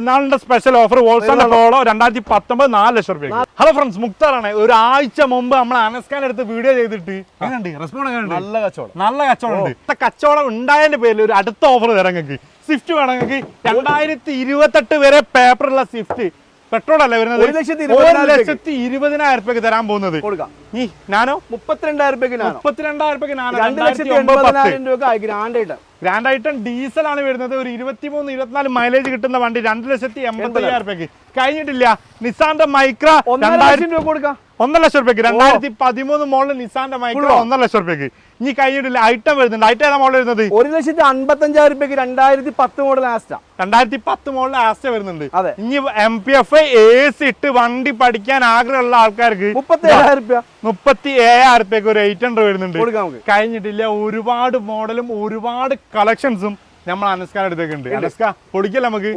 പെരുന്നാളിന്റെ special offer വോൾസൺ polo രണ്ടായിരത്തി പത്തൊമ്പത് നാല് ലക്ഷം രൂപ ഹലോ ഫ്രണ്ട്സ് മുക്താറാണ്. ഒരു ആഴ്ച മുമ്പ് നമ്മൾ അനസ്കാൻ എടുത്ത് വീഡിയോ ചെയ്തിട്ട് റെസ്പോണ്ട് നല്ല കച്ചവടം. നല്ല കച്ചവടം ഉണ്ട്. ഇത്ത കച്ചവടം ഉണ്ടായതിന്റെ പേരിൽ ഒരു അടുത്ത ഓഫർ തരാം നിങ്ങൾക്ക്. സ്വിഫ്റ്റ് വേണമെങ്കിൽ രണ്ടായിരത്തി ഇരുപത്തെട്ട് വരെ പേപ്പറുള്ള സ്വിഫ്റ്റ് പെട്രോൾ അല്ല വരുന്നത്? ഒരു ലക്ഷത്തി ഒരു ലക്ഷത്തി ഇരുപതിനായിരം രൂപയ്ക്ക് തരാൻ പോകുന്നത്. കൊടുക്കാം. ഈ നാനോ? മുപ്പത്തിരണ്ടായിരം രൂപയ്ക്ക് നാനോ? മുപ്പത്തിരണ്ടായിരം രൂപയ്ക്ക് നാനോ? രണ്ട് ലക്ഷത്തി രണ്ടായിരത്തി എൺപതിനായിരം രൂപ ഗ്രാൻഡ് ആയിട്ട്. ഗ്രാൻഡ് ഐറ്റം ഡീസൽ ആണ് വരുന്നത്. ഒരു ഇരുപത്തിമൂന്ന് ഇരുപത്തിനാല് മൈലേജ് കിട്ടുന്ന വണ്ടി രണ്ട് ലക്ഷത്തി എൺപത്തി അയ്യായിരം രൂപയ്ക്ക്. കഴിഞ്ഞിട്ടില്ല. നിസാന്റെ മൈക്ര രണ്ടായിരം രൂപ കൊടുക്കാം. ഒന്നര ലക്ഷം രൂപയ്ക്ക്. രണ്ടായിരത്തി പതിമൂന്ന് മോളിൽ നിസാന്റെ മൈക്രോ ഒന്നര ലക്ഷം രൂപയ്ക്ക്. ഇനി കഴിഞ്ഞിട്ടില്ല ഐറ്റം വരുന്നുണ്ട്. ഐറ്റം ഏതാ മോളിൽ വരുന്നത്? ഒരു ലക്ഷത്തി അൻപത്തഞ്ചായിരം രൂപയ്ക്ക് രണ്ടായിരത്തി പത്ത് മോഡൽ ആസ്റ്റ രണ്ടായിരത്തി പത്ത് മോളിൽ ആസ്റ്റ വരുന്നുണ്ട്. അതെ. ഇനി M P F A C ഇട്ട് വണ്ടി പഠിക്കാൻ ആഗ്രഹമുള്ള ആൾക്കാർക്ക് മുപ്പത്തി ഏഴായിരം രൂപ. മുപ്പത്തി ഏഴായിരം രൂപയ്ക്ക് ഒരു എയ്റ്റ് ഹൺഡ്രഡ് വരുന്നുണ്ട്. കഴിഞ്ഞിട്ടില്ല ഒരുപാട് മോഡലും ഒരുപാട് കളക്ഷൻസും നമ്മൾ അനസ്കാരം എടുത്തേക്കുണ്ട് അനസ്ക പൊടിക്കല്ല നമുക്ക്?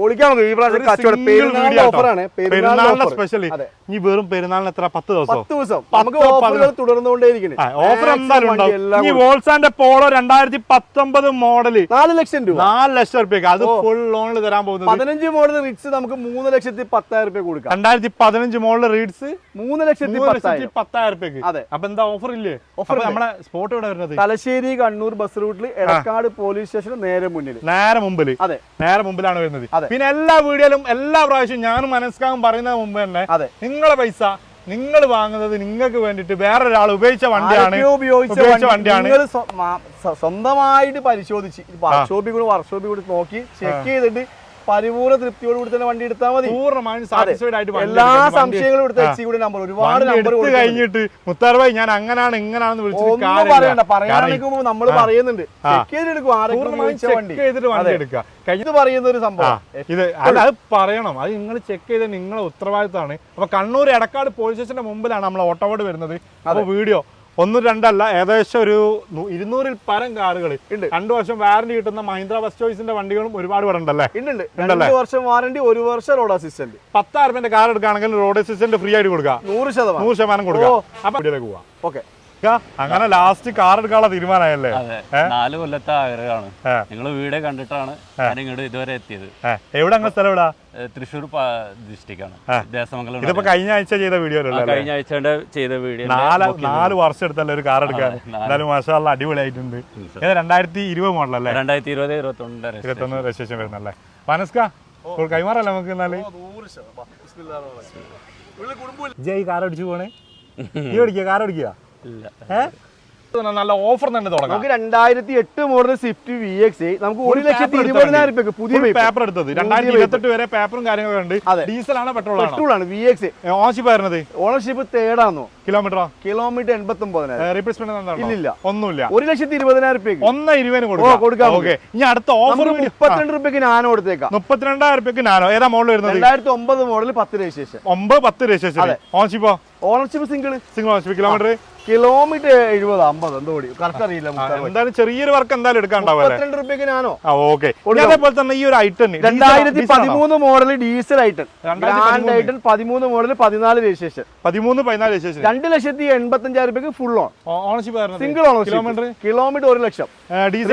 പെരുന്നാളിന്റെ സ്പെഷ്യൽ. ഇനി വെറും പെരുന്നാളിന് എത്ര? പത്ത് ദിവസം. പത്ത് ദിവസം. ഓഫർ എന്തായാലും ഉണ്ടാവും. ഈ വോൾസാന്റെ പോളോ രണ്ടായിരത്തി പത്തൊമ്പത് മോഡൽ നാല് ലക്ഷം രൂപ. നാല് ലക്ഷം റുപ്യക്ക് അത് ഫുൾ ലോണിൽ തരാൻ പോകുന്നത് പതിനഞ്ച് മോഡൽ റിക്സ് നമുക്ക് മൂന്ന് ലക്ഷത്തി പത്തായിരം രൂപ കൊടുക്കാം. രണ്ടായിരത്തി പതിനഞ്ച് മോഡൽ റീഡ്സ് മൂന്ന് ലക്ഷത്തി ലക്ഷത്തി പത്തായിരം. റുപ്യക്ക് അതെ. അപ്പൊ എന്താ ഓഫർ ഇല്ലേ? ഓഫർ നമ്മളെ സ്പോട്ട് ഇവിടെ വരുന്നത്? തലശ്ശേരി കണ്ണൂർ ബസ് റൂട്ടിൽ എടക്കാട് പോലീസ് സ്റ്റേഷൻ നേരെ മുന്നിൽ. നേരെ മുമ്പിൽ അതെ. നേരെ മുമ്പിലാണ് വരുന്നത്. പിന്നെ എല്ലാ വീഡിയോയിലും എല്ലാ പ്രാവശ്യവും ഞാനും മനസ്സിലാകും പറയുന്നതിന് മുമ്പ് തന്നെ അതെ. നിങ്ങളെ പൈസ നിങ്ങൾ വാങ്ങുന്നത് നിങ്ങൾക്ക് വേണ്ടിട്ട് വേറെ ഒരാൾ ഉപയോഗിച്ച വണ്ടിയാണ്. ഉപയോഗിച്ച വണ്ടിയാണ്. സ്വന്തമായിട്ട് പരിശോധിച്ച് വർക്ക്ഷോപ്പിൽ കൂടി വർക്ക്ഷോപ്പിൽ കൂടി നോക്കി ചെക്ക് ചെയ്തിട്ട് പരിപൂർണ തൃപ്തിയോട് കൂടി തന്നെ വണ്ടി എടുത്താൽ മതി. എല്ലാ സംശയങ്ങളും എടുത്ത്. എച്ച് കൂടി നമ്പർ ഒരുപാട് നമ്പർ കഴിഞ്ഞിട്ട് മുത്താർ ഭായി ഞാൻ അങ്ങനാണ് ഇങ്ങനാണെന്ന് ഒന്നും പറയണ്ട. പറയാണെങ്കിൽ നമ്മൾ പറയുന്നുണ്ട്. ചെക്ക് ചെയ്തെടുക്കും ആരെങ്കിലും പൂർണമായും ചെക്ക് ചെയ്തിട്ട് വണ്ടി എടുക്കുക. കഴിഞ്ഞ പറയുന്ന ഒരു സംഭവം. ഇത് അത് പറയണം. അത് നിങ്ങൾ ചെക്ക് ചെയ്ത് നിങ്ങളെ ഉത്തരവാദിത്തമാണ്. അപ്പൊ കണ്ണൂർ എടക്കാട് പോലീസ് സ്റ്റേഷന്റെ മുമ്പിലാണ് നമ്മൾ ഓട്ടോബോർഡ് വരുന്നത്. അപ്പൊ വീഡിയോ ഒന്നും രണ്ടല്ല ഏകദേശം ഒരു ഇരുന്നൂറിൽ പരം കാറുകൾ ഉണ്ട്. രണ്ടു വർഷം വാറന്റി കിട്ടുന്ന മഹീന്ദ്ര ബസ് ചോയ്സിന്റെ വണ്ടികളും ഒരുപാട് വരണ്ടല്ലേ? രണ്ട് വർഷം വാറന്റി ഒരു വർഷം റോഡ് അസിസ്റ്റന്റ് പത്തായിരം കാർ എടുക്കുകയാണെങ്കിൽ റോഡ് അസിസ്റ്റന്റ് ഫ്രീ ആയിട്ട് കൊടുക്കുക നൂറ് ശതമാനം. നൂറ് ശതമാനം കൊടുക്കുക. അപ്പൊ പോവാം. ഓക്കെ. അങ്ങനെ ലാസ്റ്റ് കാർ എടുക്കാനുള്ള തീരുമാനമായല്ലേ? നാല് കൊല്ലത്തെ ആഗ്രഹമാണ്. നിങ്ങൾ വീട് കണ്ടിട്ടാണ് ഞാൻ ഇങ്ങോട്ട് ഇതുവരെ എത്തിയത്. എവിടെ അങ്ങനെ സ്ഥലം എവിടെ? തൃശ്ശൂർ ഡിസ്ട്രിക്ട് ആണ് ദേശമംഗലം ഇതിപ്പോ കഴിഞ്ഞ ആഴ്ച ചെയ്ത വീഡിയോ കഴിഞ്ഞ ആഴ്ച ചെയ്ത വീഡിയോ. നാല് നാല് വർഷം എടുത്തല്ലേ ഒരു കാർ എടുക്കാൻ? എന്നാലും മാഷാള്ള അടിപൊളിയായിട്ടുണ്ട്. ഏത് രണ്ടായിരത്തി ഇരുപത് മോഡൽ അല്ലേ രണ്ടായിരത്തി ഇരുപത് ഇരുപത്തി ഇരുപത്തൊന്ന് രജിസ്ട്രേഷൻ വരുന്നല്ലേ? മനസ്ക കൈമാറല്ലേ നമുക്ക് എന്നാൽ? ജയ് കാർ അടിച്ചു പോണേ? നീ ഓടിക്കുക കാർ ഓടിക്കുക നല്ല ഓഫർ തന്നെ തുടങ്ങാം. നമുക്ക് രണ്ടായിരത്തി എട്ട് മോഡൽ സ്വിഫ്റ്റ് വി എക്സ് നമുക്ക് ഒരു ലക്ഷത്തി ഇരുപതിനായിരം രൂപയ്ക്ക് പുതിയ പേപ്പർ എടുത്തത്. രണ്ടായിരത്തി ഇരുപത്തെട്ട് വരെ പേപ്പറും കാര്യങ്ങളും ഉണ്ട്. ആണോ പെട്രോൾ പെട്രോൾ ആണ് വി എക്സ് ഓണർഷിപ്പ് ആയിരുന്നത്? ഓണർഷിപ്പ് കിലോമീറ്ററോ കിലോമീറ്റർ എൺപത്തി ഒമ്പതിനായിരം റീപ്ലേസ്മെന്റ് ഇല്ല ഒന്നുമില്ല. ഒരു ലക്ഷത്തി ഇരുപതിനായിരം രൂപയ്ക്ക്. ഒന്ന് ഇരുപതിന് കൊടുക്കാം. ഓക്കെ. ഇനി അടുത്ത ഓഫർ മുപ്പത്തിരണ്ട് രൂപയ്ക്ക് നാനോ കൊടുത്തേക്കാം. മുപ്പത്തിരണ്ടായിരം രൂപയ്ക്ക് നാനോ. ഏതാ മോഡൽ വരുന്നത്? രണ്ടായിരത്തി ഒമ്പത് മോഡൽ പത്ത് രജിസ്ട്രേഷൻ ഒമ്പത് പത്ത് registration ഓൺഷിപ്പോ ownership single single ownership kilometre kilometre എഴുപത് അമ്പത് എന്തോ കറക്റ്റ് അറിയില്ല എന്തായാലും ചെറിയൊരു വർക്ക് എന്തായാലും രൂപയ്ക്ക് ഞാനോ? ഓക്കെ കൊടുക്കാം. അതേപോലെ തന്നെ ഈ ഒരു ഐറ്റൺ രണ്ടായിരത്തി പതിമൂന്ന് model diesel i ten grand i ten പതിമൂന്ന്. മോഡൽ പതിനാല് രജിസ്ട്രേഷൻ പതിമൂന്ന് പതിനാല് രജിസ്ട്രേഷൻ രണ്ട് ലക്ഷത്തി എൺപത്തി അഞ്ചായിരം രൂപയ്ക്ക് full on ownership single ownership kilometre kilometre ഒരു ലക്ഷം. ഡീസൽ.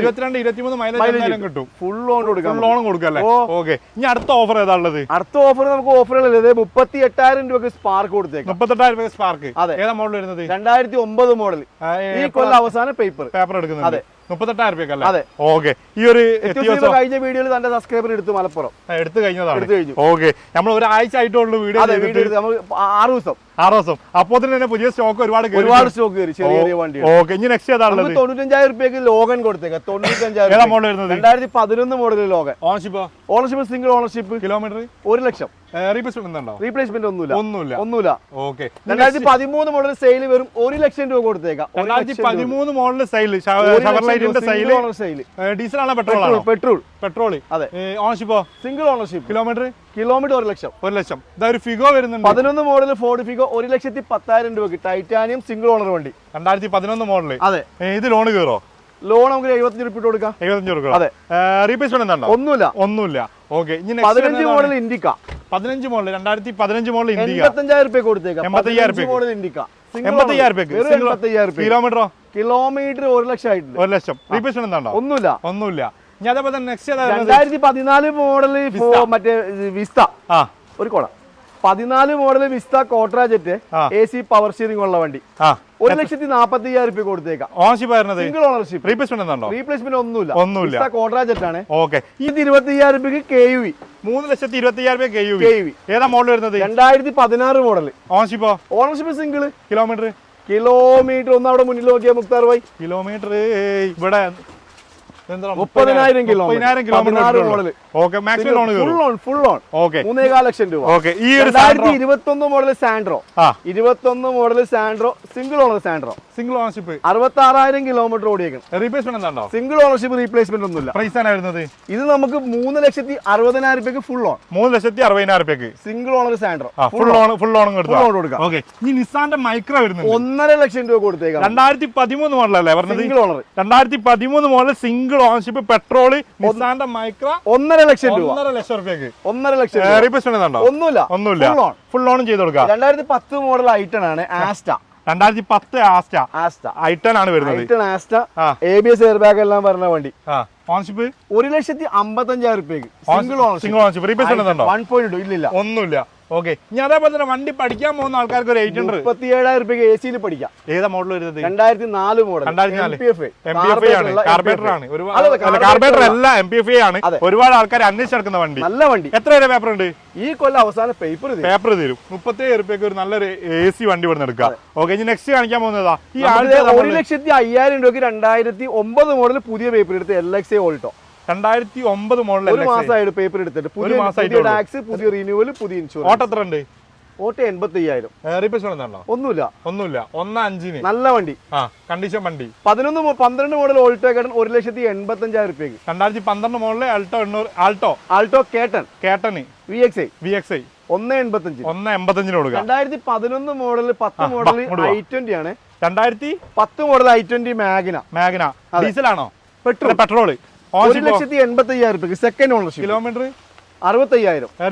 ഇരുപത്തിരണ്ട് ഇരുപത്തിമൂന്ന് മൈലേജ് കിട്ടും. ഫുൾ ഓൺ കൊടുക്കാം ഫുൾ ലോണും കൊടുക്കല്ലേ? ഓ. ഓക്കെ ഇനി അടുത്ത ഓഫർ ഏതാ ഉള്ളത്? അടുത്ത ഓഫർ നമുക്ക് ഓഫറുകളിൽ മുപ്പത്തി എട്ടായിരം രൂപയ്ക്ക് സ്പാർക്ക് കൊടുത്തേക്കാം. മുപ്പത്തെട്ടായിരം രൂപ സ്പാർക്ക് അതെ. ഏതാ മോഡൽ വരുന്നത്? രണ്ടായിരത്തി ഒമ്പത് മോഡൽ ഈ കൊല്ലം അവസാന പേപ്പർ പേപ്പർ എടുക്കുന്നത് അതെ. മുപ്പത്തെട്ടായിരം രൂപയ്ക്കല്ലേ? അതെ. ഓക്കെ. ഈ ഒരു കഴിഞ്ഞ വീഡിയോയിൽ തന്റെ സബ്സ്ക്രൈബർ എടുത്തു മലപ്പുറം. എടുത്തു കഴിഞ്ഞതാണ്. എടുത്തു കഴിഞ്ഞു. ഓക്കെ. നമ്മൾ ഒരാഴ്ച ആയിട്ടുള്ള വീഡിയോ ആറ് ദിവസം. ആറ് ദിവസം. അപ്പോ തന്നെ പുതിയ സ്റ്റോക്ക് ഒരുപാട് ഒരുപാട് സ്റ്റോക്ക് കയറി ചെറിയ ചെറിയ വണ്ടി ഓക്കെ. ഇനി നെക്സ്റ്റ് ഏതാ ഉള്ളത് തൊണ്ണൂറ്റഞ്ചായിരം രൂപയ്ക്ക് ലോഗൻ കൊടുത്തേക്കാം. തൊണ്ണൂറ്റഞ്ചായിരം മോഡൽ വരുന്നത്? രണ്ടായിരത്തി പതിനൊന്ന് model Logan. Ownership ownership single ownership kilometre ഒരു ലക്ഷം. റീപ്ലേസ്മെന്റ് ഉണ്ടോ? റീപ്ലേസ്മെന്റ് ഒന്നുമില്ല. ഒന്നുമില്ല. ഒന്നുമില്ല. ഓക്കെ രണ്ടായിരത്തി പതിമൂന്ന് മോഡൽ സെയിൽ വെറും ഒരു ലക്ഷം രൂപ കൊടുത്തേക്കാം. രണ്ടായിരത്തി. പതിമൂന്ന് മോഡൽ സെയിൽ style. ഡീസൽ ആണോ? പെട്രോൾ പെട്രോൾ പെട്രോൾ അതെ. ഓണർഷിപ്പോ സിംഗിൾ ഓണർഷിപ്പ് കിലോമീറ്റർ കിലോമീറ്റർ ഒരു ലക്ഷം. ഒരു ലക്ഷം. ഇതാ ഒരു ഫിഗോ വരുന്നുണ്ട്. പതിനൊന്ന് മോഡൽ ഫോർഡ് ഫിഗോ ഒരു ലക്ഷത്തി പത്തായിരം രൂപയ്ക്ക്. ടൈറ്റാനിയം സിംഗിൾ ഓണർ വണ്ടി. രണ്ടായിരത്തി പതിനൊന്ന് മോഡൽ അതെ ഇത് ലോൺ കയറോ ലോൺ നമുക്ക് എഴുപത്തഞ്ച് ഇട്ട് കൊടുക്കാം. എഴുപത്തഞ്ച് കൊടുക്കണം. അതെ. റീപ്ലേസ്മെന്റ് എന്താണോ ഒന്നുമില്ല. ഒന്നുമില്ല. ഓക്കെ പതിനഞ്ച് മോഡൽ ഇൻഡിക്ക പതിനഞ്ച് മോഡൽ രണ്ടായിരത്തി പതിനഞ്ച് മോഡൽ എൺപത്തഞ്ചായിരം രൂപ കൊടുത്തേക്കാം. എൺപത്തയ്യായിരം മോഡൽ ഇൻഡിക്ക കിലോമീറ്ററോ കിലോമീറ്റർ ഒരു ലക്ഷം ഒരു ലക്ഷം. റീപ്ലേസ്മെന്റ് എന്താണോ? ഒന്നുമില്ല. ഒന്നുമില്ല. ഞാൻ അതേപോലെ നെക്സ്റ്റ്? രണ്ടായിരത്തി പതിനാല് മോഡൽ മറ്റേ വിസ്ത ആ. ഒരു കോട പതിനാല് model Vista കോട്രാജറ്റ് A C power steering ഉള്ള വണ്ടി. ആ. ഒരു ലക്ഷത്തി നാപ്പത്തി അയ്യായിരം രൂപ കൊടുത്തേക്കാം. ഓണർഷിപ്പ് വരുന്നത് സിംഗിൾ ഓണർഷിപ്പ് റീപ്ലേസ്മെന്റ് എന്താണോ? റീപ്ലേസ്മെന്റ് ഒന്നുമില്ല. ഒന്നുമില്ല. വിസ്ത കോട്ര ജെറ്റ് ആണ്. ഓക്കെ ഇത് ഇരുപത്തി അയ്യായിരം രൂപയ്ക്ക് കെ യു വി മൂന്ന് ലക്ഷത്തി ഇരുപത്തി അയ്യായിരം രൂപ കെ യു കെ വി ഏതാ മോഡൽ വരുന്നത്? രണ്ടായിരത്തി പതിനാറ് മോഡൽ ഓണർഷിപ്പോ ഓണർഷിപ്പ് സിംഗിൾ കിലോമീറ്റർ കിലോമീറ്റർ ഒന്ന് അവിടെ മുന്നിൽ നോക്കിയാൽ മുക്താർ ഭായി. കിലോമീറ്റർ ഇവിടെ മുപ്പതിനായിരം. Okay maximum loan full loan full loan okay മൂന്നേകാൽ ലക്ഷം രൂപ. ഓക്കെ ഈ രണ്ടായിരത്തി മോഡൽ സാൻഡ്രോ ഇരുപത്തൊന്ന് model Santro single owner Santro single ownership അറുപത്തി ആറായിരം കിലോമീറ്റർ ഓടിയേക്കണം. റീപ്ലേസ്മെന്റ് എന്താണോ? സിംഗിൾ ഓണർഷിപ്പ് റീപ്ലേസ്മെന്റ് ഒന്നുമില്ല. പ്രൈസ് ആണ് വരുന്നത്? ഇത് നമുക്ക് മൂന്ന് ലക്ഷത്തി അറുപതിനായിരം രൂപയ്ക്ക് ഫുൾ ഓൺ മൂന്ന് ലക്ഷത്തി അറുപതിനായിരം രൂപയ്ക്ക്. Single owner Santro full loan full on കൊടുക്കാം. ഓക്കെ ഈ നിസാന്റെ മൈക്രോ വരുന്നുണ്ട്. ഒന്നര ലക്ഷം രൂപ കൊടുത്തേക്കാം. രണ്ടായിരത്തി പതിമൂന്ന് മോഡലല്ലേ പറഞ്ഞത്? സിംഗിൾ ഓണർ രണ്ടായിരത്തി പതിമൂന്ന് model single ownership petrol Micra ഒന്നര ലക്ഷം രൂപ. ഒന്നര ലക്ഷം രൂപയ്ക്ക് ഒന്നര ലക്ഷം ഒന്നുമില്ല. ഒന്നുമില്ല. ഫുൾ ഓൺ ചെയ്ത് കൊടുക്കാം രണ്ടായിരത്തി പത്ത് മോഡൽ ഐറ്റൺ ആണ് ആസ്റ്റ രണ്ടായിരത്തി പത്ത് ആസ്റ്റ ആസ്റ്റ ഐറ്റൺ ആണ് വരുന്നത്. I ten Asta. A B S air bag എല്ലാം പറഞ്ഞ വണ്ടി. ഓണർഷിപ്പ് ഒരു ലക്ഷത്തി അമ്പത്തഞ്ചായിരം രൂപയ്ക്ക് സിംഗിൾ ഓണർ സിംഗിൾ ഓണർഷിപ്പ് ഉണ്ടോ? വൺ പോയിന്റ് ഇല്ല ഒന്നുമില്ല. ഓക്കെ ഇനി അതേപോലെ തന്നെ വണ്ടി പഠിക്കാൻ പോകുന്ന ആൾക്കാർക്ക് ഒരു എയ്റ്റ് ഹൺഡ്രഡ് മുപ്പത്തി ഏഴായിരം രൂപയ്ക്ക് എ സിയിൽ പഠിക്കാം. ഏതാ മോഡൽ വരുന്നത്? രണ്ടായിരത്തി നാല് മോഡൽ കാർബേറ്റർ ആണ്. കാർബേറ്റർ അല്ല എം പി എഫ് ആണ്. ഒരുപാട് ആൾക്കാർ അന്വേഷിച്ചെടുക്കുന്ന വണ്ടി. നല്ല വണ്ടി. എത്ര വരെ പേപ്പർ ഉണ്ട്? ഈ കൊല്ലം അവസാനം പേപ്പർ പേപ്പർ തരും. മുപ്പത്തേഴ് രൂപയ്ക്ക് ഒരു നല്ലൊരു എ സി വണ്ടി ഇവിടെ എടുക്കാം ഓക്കെ ഇനി നെക്സ്റ്റ് കാണിക്കാൻ പോകുന്നതാ. ഈ ആഴ്ച ഒരു ലക്ഷത്തി അയ്യായിരം രൂപയ്ക്ക് രണ്ടായിരത്തി ഒമ്പത് മോഡൽ പുതിയ പേപ്പർ എടുത്ത് എൽ എക്സ് എ ഓൾട്ടോ രണ്ടായിരത്തി ഒമ്പത് ഒരു മോഡൽ മാസമായിട്ട് പേപ്പർ എടുത്തിട്ട് പുതിയ മാസമായിട്ട്. ടാക്സ് പുതിയ റിന്യൂവൽ പുതിയ ഇൻഷുറൻസ് ഓട്ടോ എത്ര ഉണ്ട്? ഓട്ടോ എൺപത്തി അയ്യായിരം ഉണ്ടോ ഒന്നുമില്ല. ഒന്നുമില്ല. ഒന്ന് അഞ്ചിന്. നല്ല വണ്ടി. ആ കണ്ടീഷൻ വണ്ടി. പതിനൊന്ന് പന്ത്രണ്ട് മോഡൽ ഓൾട്ടോ കേട്ടൻ ഒരു ലക്ഷത്തി എൺപത്തി അഞ്ചായിരം രൂപയ്ക്ക് രണ്ടായിരത്തി പന്ത്രണ്ട് മോഡൽ ആൾട്ടോ എണ്ണൂറ് Alto Alto K ten K ten V X I V X I ഒന്ന് എൺപത്തഞ്ച് ഒന്ന് എൺപത്തഞ്ചിന് കൊടുക്കാം. രണ്ടായിരത്തി പതിനൊന്ന് മോഡൽ പത്ത് മോഡൽ. ഐ ട്വന്റി ആണ്. രണ്ടായിരത്തി പത്ത് model i twenty Magna Magna ഡീസലാണോ petrol petrol ഒരു ലക്ഷത്തി എൺപത്തി അയ്യായിരം രൂപയ്ക്ക് സെക്കൻഡ് ഓണർഷിപ്പ് കിലോമീറ്റർ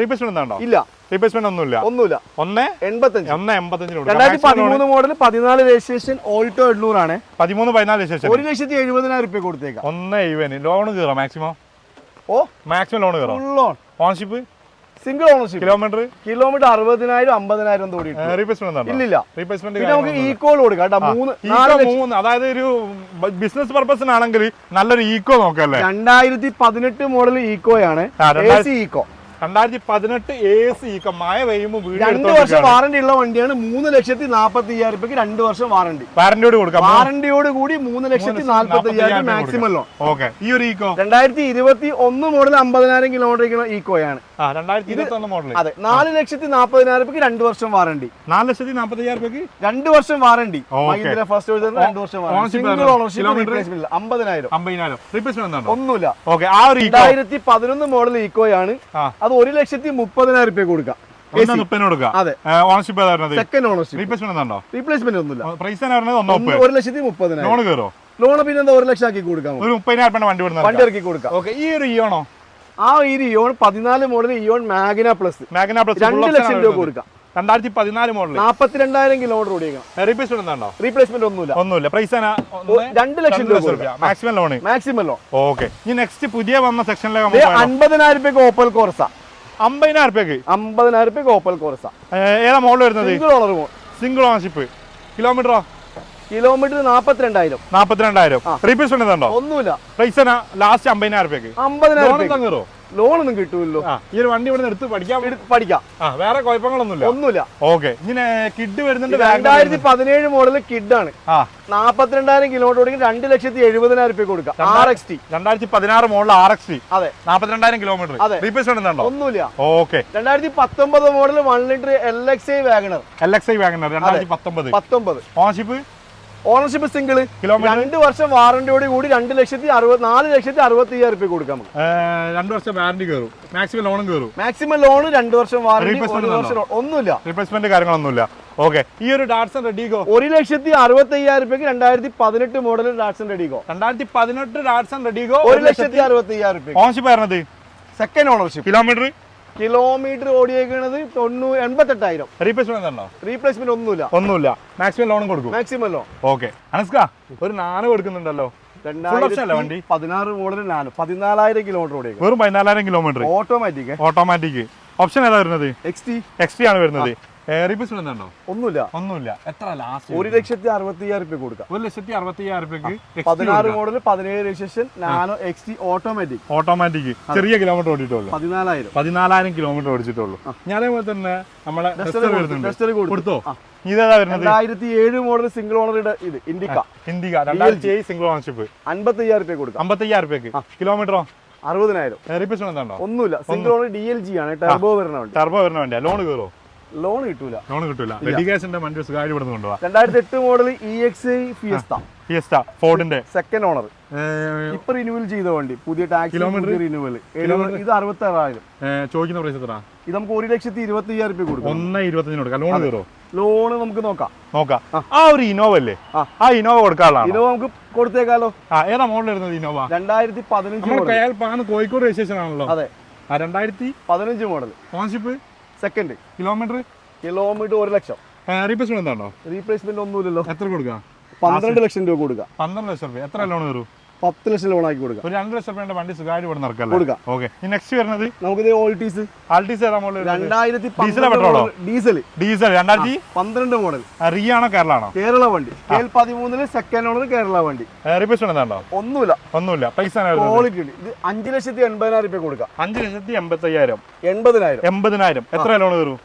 റീപ്ലേസ്മെന്റ് ഉണ്ടോ ഇല്ല. റീപ്ലേസ്മെന്റ് ഒന്നുമില്ല. ഒന്നുമില്ല. ഒന്ന്? എൺപത്തഞ്ച്. ഒന്ന് എൺപത്തഞ്ചിന് കൊടുക്കാം. രണ്ടായിരത്തി പതിമൂന്ന് മോഡൽ പതിനാല് രജിസ്ട്രേഷൻ ഓൾട്ടോ എണ്ണൂറാണ്. പതിമൂന്ന് പതിനാല് ശേഷം ഒരു ലക്ഷത്തി എഴുപതിനായിരം രൂപ കൊടുത്തേക്കാം. ഒന്ന് എഴുപതിന് ലോൺ കയറാം മാക്സിമം ഓ. മാക്സിമം ലോൺ കയറാം own ownership single ownership kilometre kilometre അറുപതിനായിരം അമ്പതിനായിരം തോടി റീപ്ലേസ്മെന്റ് ഇല്ലില്ല. റീപ്ലേസ്മെന്റ് പിന്നെ നമുക്ക് ഈക്കോ കൊടുക്കാം കേട്ടോ മൂന്ന് മൂന്ന് അതായത് ഒരു ബിസിനസ് പർപ്പസിനാണെങ്കിൽ നല്ലൊരു ഈക്കോ നോക്കല്ലേ രണ്ടായിരത്തി പതിനെട്ട് മോഡൽ ഈക്കോയാണ് ഈക്കോ രണ്ടായിരത്തി പതിനെട്ട് എ സി മായ മഴ പെയ്യുമ്പോൾ വീട് രണ്ട് വർഷം വാറണ്ടി ഉള്ള വണ്ടിയാണ് മൂന്ന് ലക്ഷത്തി നാപ്പത്തി അയ്യായിരം രൂപയ്ക്ക് രണ്ട് വർഷം വാറണ്ടി വാറണ്ടിയോട് കൊടുക്കാം. വാറണ്ടിയോട് കൂടി മൂന്ന് ലക്ഷത്തി നാല്പത്തി അയ്യായിരം മാക്സിമം ലോൺ ഓക്കെ ഈ ഒരു ഈക്കോ രണ്ടായിരത്തി ഇരുപത്തി ഒന്ന് മോഡൽ അമ്പതിനായിരം കിലോമീറ്റർ ഇരിക്കുന്ന ഈക്കോയാണ് അതെ നാല് ലക്ഷത്തി നാൽപ്പതിനായിരം രൂപയ്ക്ക് രണ്ട് വർഷം വാറണ്ടി നാല് ലക്ഷത്തി നാൽപ്പത്തി അയ്യായിരം രൂപയ്ക്ക് രണ്ട് വർഷം വാറണ്ടി. മഹീന്ദ്ര ഫസ്റ്റ് ഓർഡർ രണ്ട് വർഷം സിംഗിൾ? ഓണർഷിപ്പ് അമ്പതിനായിരം. അമ്പതിനായിരം. റീപ്ലേസ്മെന്റ് ഉണ്ടോ ഒന്നുമില്ല. ഓക്കെ ആ ഒരു രണ്ടായിരത്തി പതിനൊന്ന് മോഡൽ ഈക്കോയാണ് ആ. അത് ഒരു ലക്ഷത്തി മുപ്പതിനായിരം രൂപ കൊടുക്കാം. ഒരു ലക്ഷത്തി മുപ്പതിനായിരം. ലോൺ പിന്നെ ഒരു ലക്ഷം ആക്കി കൊടുക്കാം. ഒരു വണ്ടി ഇറക്കി. കൊടുക്കാം. ഈ ഒരു ഇയോണോ ആ ഈ ഇയോൺ പതിനാല് model Eon Magna plus Magna plus രണ്ട് ലക്ഷം രൂപ കൊടുക്കാം. രണ്ടായിരത്തി പതിനാല് മോഡൽ നാപ്പത്തിരണ്ടായിരം കിലോമീറ്റർ ഓടിക്കണം റീപ്ലേസ്മെന്റ് ഉണ്ടോ റീപ്ലേസ്മെന്റ് ഒന്നുമില്ല. ഒന്നുമില്ല. പ്രൈസ് രണ്ട് ലക്ഷം രൂപ maximum loan maximum loan okay. ഇനി നെക്സ്റ്റ് പുതിയ വന്ന സെക്ഷനിലേക്ക്? അൻപതിനായിരം രൂപയ്ക്ക് ഓപ്പൽ കോർസ. അമ്പതിനായിരം രൂപയ്ക്ക് അമ്പതിനായിരം രൂപയ്ക്ക് ഓപ്പൽ കോർസ ഏതാ മോഡൽ വരുന്നത്? Single owner single ownership. കിലോമീറ്ററോ? Kilometre നാപ്പത്തിരണ്ടായിരം. നാപ്പത്തിരണ്ടായിരം. റീപ്ലേസ്മെന്റ് ഉണ്ടോ ഒന്നുമില്ല. പ്രൈസ് ലാസ്റ്റ് അമ്പതിനായിരം രൂപയ്ക്ക്. അമ്പതിനായിരം തങ്ങറോ ലോൺ ഒന്നും കിട്ടൂല്ലോ ഈ ഒരു വണ്ടി ഇവിടെ എടുത്ത് പഠിക്കാം. ആ വേറെ കുഴപ്പങ്ങളൊന്നുമില്ല. ഒന്നുമില്ല. ഓക്കെ. ഇങ്ങനെ കിഡ് വരുന്നുണ്ട് രണ്ടായിരത്തി പതിനേഴ് മോഡൽ കിഡാണ്. ആണ് നാപ്പത്തിരണ്ടായിരം കിലോമീറ്റർ ഓടിക്കും രണ്ട് ലക്ഷത്തി എഴുപതിനായിരം രൂപ കൊടുക്കാം. R X T. രണ്ടായിരത്തി പതിനാറ് മോഡൽ ആർ എക്സ് ടി. അതെ. നാപ്പത്തിരണ്ടായിരം കിലോമീറ്റർ. അതെ. റീപ്ലേസ്മെന്റ് ഒന്നുമില്ല. ഓക്കെ. രണ്ടായിരത്തി പത്തൊമ്പത് model one litre L X I WagonR. L X I WagonR രണ്ടായിരത്തി പത്തൊമ്പത് പത്തൊമ്പത്. ഓണർഷിപ്പ്? ഓണർഷിപ്പ് സിംഗിൾ രണ്ട് വർഷം വാറന്റിയോട് കൂടി രണ്ട് ലക്ഷത്തി അറുപത് നാല് ലക്ഷത്തി അറുപത്തി അയ്യായിരം രൂപ കൊടുക്കാം രണ്ട് വർഷം വാറന്റി കയറും മാക്സിമം ലോണും കയറും മാക്സിമം ലോൺ രണ്ട് വർഷം വാറന്റി വർഷം ഒന്നുമില്ല. റീപ്ലേസ്മെന്റ് കാര്യങ്ങളൊന്നുമില്ല. ഓക്കെ ഈ ഒരു ഡാറ്റ്സൺ റെഡിഗോ ഒരു ലക്ഷത്തി അറുപത്തി അയ്യായിരം രൂപയ്ക്ക് രണ്ടായിരത്തി പതിനെട്ട് മോഡൽ ഡാറ്റ്സൺ റെഡിഗോ രണ്ടായിരത്തി പതിനെട്ട് ഡാറ്റ്സൺ റെഡിഗോ ഒരു ലക്ഷത്തി അറുപത്തി അയ്യായിരം രൂപ ownership second ownership kilometre kilometre ഓടിയേക്കുന്നത് തൊണ്ണൂ എൺപത്തെട്ടായിരം. റീപ്ലേസ്മെന്റ് ഉണ്ടോ റീപ്ലേസ്മെന്റ് ഒന്നുമില്ല. ഒന്നുമില്ല. മാക്സിമം ലോണും കൊടുക്കും. മാക്സിമം ലോൺ ഓക്കെ അനസ്ക ഒരു നാന അല്ലേ വണ്ടി? പതിനാറ് മോഡൽ നാനോ പതിനാലായിരം കിലോമീറ്റർ ഓടിയേക്കും വെറും പതിനാലായിരം കിലോമീറ്റർ ഓട്ടോമാറ്റിക് ഓട്ടോമാറ്റിക് ഓപ്ഷൻ ഏതാ വരുന്നത്? എക്സ് ടി എക്സ് ടി ആണ് വരുന്നത്. ഒന്നുമില്ല. ഒന്നുമില്ല. എത്ര ലാസ്റ്റ് ഒരു ലക്ഷത്തി അറുപത്തി അയ്യായിരം രൂപ കൊടുക്കാം. ഒരു ലക്ഷത്തി അറുപത്തി അയ്യായിരം രൂപയ്ക്ക് പതിനാറ് മോഡൽ പതിനേഴ് registration Nano X automatic automatic ചെറിയ കിലോമീറ്റർ ഓടിയിട്ടുള്ളൂ. പതിനാലായിരം. പതിനാലായിരം കിലോമീറ്റർ ഓടിച്ചിട്ടുള്ളൂ. ഞാൻ അതേപോലെ തന്നെ നമ്മളെ കൊടുത്തു, രണ്ടായിരത്തി ഏഴ് മോഡൽ സിംഗിൾ ഓണറുടെ ഇത് ഇൻഡിക്ക രണ്ടായിരത്തി ഏഴ് സിംഗിൾ ഓണർഷിപ്പ് അൻപത്തി അയ്യായിരം രൂപ കൊടുക്കാം. അമ്പത്തയ്യായിരം രൂപയ്ക്ക് കിലോമീറ്ററോ അറുപതിനായിരം. ഒന്നുമില്ല. Single owner D L G ആണ്. ടെർബോ വരുന്ന വണ്ടി. ടർബോ വരുന്ന വണ്ടിയാ? ലോൺ കയറോ ലോൺ കിട്ടൂല. ലോൺ കിട്ടൂല. റെഡിഗേഷന്റെ വണ്ടി സുഖമായിട്ട് ഇവിടുന്ന് കൊണ്ടുപോകാം രണ്ടായിരത്തി എട്ട് model E X Fiesta Fiesta ഫോർഡിന്റെ second owner ഇപ്പൊ റിന്യൂവൽ ചെയ്ത വണ്ടി. പുതിയ ടാക്സ് കിലോമീറ്റർ റിന്യൂവൽ ഇത് അറുപത്തി ആറായിരം ചോദിക്കുന്ന പ്രൈസ് എത്ര ഇത് നമുക്ക് ഒരു ലക്ഷത്തി ഇരുപത്തി അയ്യായിരം രൂപ കൊടുക്കും. ഒന്ന് ഇരുപത്തഞ്ചിന് കൊടുക്കാം. ലോൺ കയറോ? ലോണ് നമുക്ക് നോക്കാം. നോക്കാം. ആ. ഒരു ഇനോവ അല്ലേ? ആ. ഇനോവ കൊടുക്കാനുള്ള ഇനോവ നമുക്ക് കൊടുത്തേക്കാലോ. ആ ഏതാ മോഡൽ ഇരുന്നത് ഇനോവ രണ്ടായിരത്തി പതിനഞ്ച് കോഴിക്കോട് രജിസ്ട്രേഷൻ ആണല്ലോ. അതെ. ആ രണ്ടായിരത്തി പതിനഞ്ച് model ownership second kilometre kilometre ഒരു ലക്ഷം. റീപ്ലേസ്മെന്റ് എന്താണോ? റീപ്ലേസ്മെന്റ് ഒന്നുമില്ലല്ലോ. എത്ര കൊടുക്കുക പന്ത്രണ്ട് ലക്ഷം രൂപ കൊടുക്കുക പന്ത്രണ്ട് ലക്ഷം രൂപ. എത്ര ലോൺ കയറും? പത്ത് ലക്ഷം ലോൺ ആക്കി കൊടുക്കാം. ഒരു രണ്ട് ലക്ഷം രൂപയുടെ വണ്ടി സുഖമായിട്ട് ഇവിടെ കൊടുക്കാം. ഓക്കെ. നെക്സ്റ്റ് വരുന്നത്? നമുക്ക് ഓൾട്ടീസ് ആൾട്ടീസ് ഏതാ മോഡൽ രണ്ടായിരത്തി ഡീസൽ പെട്രോളോ? ഡീസൽ ഡീസൽ രണ്ടായിരത്തി പന്ത്രണ്ട് മോഡൽ റിയാണോ കേരളാണോ കേരള വണ്ടി. കെ പതിമൂന്നിൽ സെക്കൻഡ് ഓണർ കേരള വണ്ടി. എന്താണോ ഒന്നുമില്ല. ഒന്നുമില്ല. പൈസ ക്വാളിറ്റി ഉണ്ട്. ഇത് അഞ്ച് ലക്ഷത്തി എൺപതിനായിരം രൂപ കൊടുക്കാം. അഞ്ച് ലക്ഷത്തി എൺപത്തി അയ്യായിരം എൺപതിനായിരം. എൺപതിനായിരം. എത്ര ലോൺ കയറും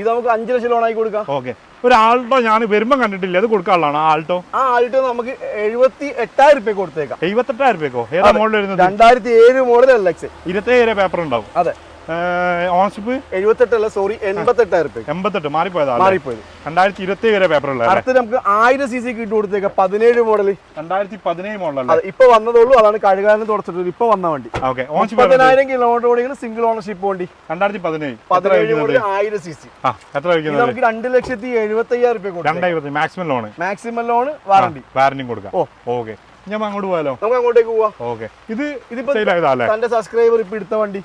ഇത് നമുക്ക് അഞ്ച് ലക്ഷം ലോൺ ആയി കൊടുക്കാം. ഓക്കെ. ഒരു ആൾട്ടോ ഞാൻ വരുമ്പോൾ കണ്ടിട്ടില്ല? അത് കൊടുക്കാനുള്ളതാണ് ആൾട്ടോ? ആ ആൾട്ടോ നമുക്ക് എഴുപത്തി എട്ടായിരം രൂപ കൊടുത്തേക്കാം. എഴുപത്തെട്ടായിരം രൂപയ്ക്കോ ഏതാ മോഡൽ വരുന്നത്? രണ്ടായിരത്തി ഏഴ് മോഡൽ എൽ എക്സ് ഇരുപത്തേഴ് പേപ്പർ ഉണ്ടാവും. അതെ. ഓൺഷിപ്പ് എഴുപത്തെട്ടല്ല സോറി എൺപത്തെട്ടായിരം രൂപ എൺപത്തെട്ട്. മാറിപ്പോയതാ? മാറിപ്പോയത്. രണ്ടായിരത്തി ഇരുപത്തി വരെ പേപ്പർ ഉള്ളത് അടുത്ത് നമുക്ക് ആയിരം സി സി കിട്ടു കൊടുത്തേക്ക. പതിനേഴ് മോഡൽ രണ്ടായിരത്തി പതിനേഴ് മോഡൽ ഇപ്പൊ വന്നതുള്ളൂ അതാണ് കഴുകാനും തുടച്ചിട്ടുള്ളൂ ഇപ്പൊ വന്ന വണ്ടി. ഓക്കെ ഓണർഷിപ്പ് പതിനായിരം കിലോമീറ്റർ ഓടിക്കുന്ന സിംഗിൾ ഓണർഷിപ്പ് വണ്ടി. രണ്ടായിരത്തി പതിനേഴ് പതിനേഴ് മോഡൽ ആയിരം സി സി എത്ര നമുക്ക് രണ്ട് ലക്ഷത്തി എഴുപത്തി അയ്യായിരം രൂപ maximum loan maximum loan warranty warranty കൊടുക്കാം. ഓക്കെ ഞാൻ അങ്ങോട്ട് പോയാലോ നമുക്ക് അങ്ങോട്ടേക്ക് പോവാം. ഓക്കെ. ഇത് ഇതിപ്പോ തന്റെ സബ്സ്ക്രൈബർ ഇപ്പൊ എടുത്ത വണ്ടി.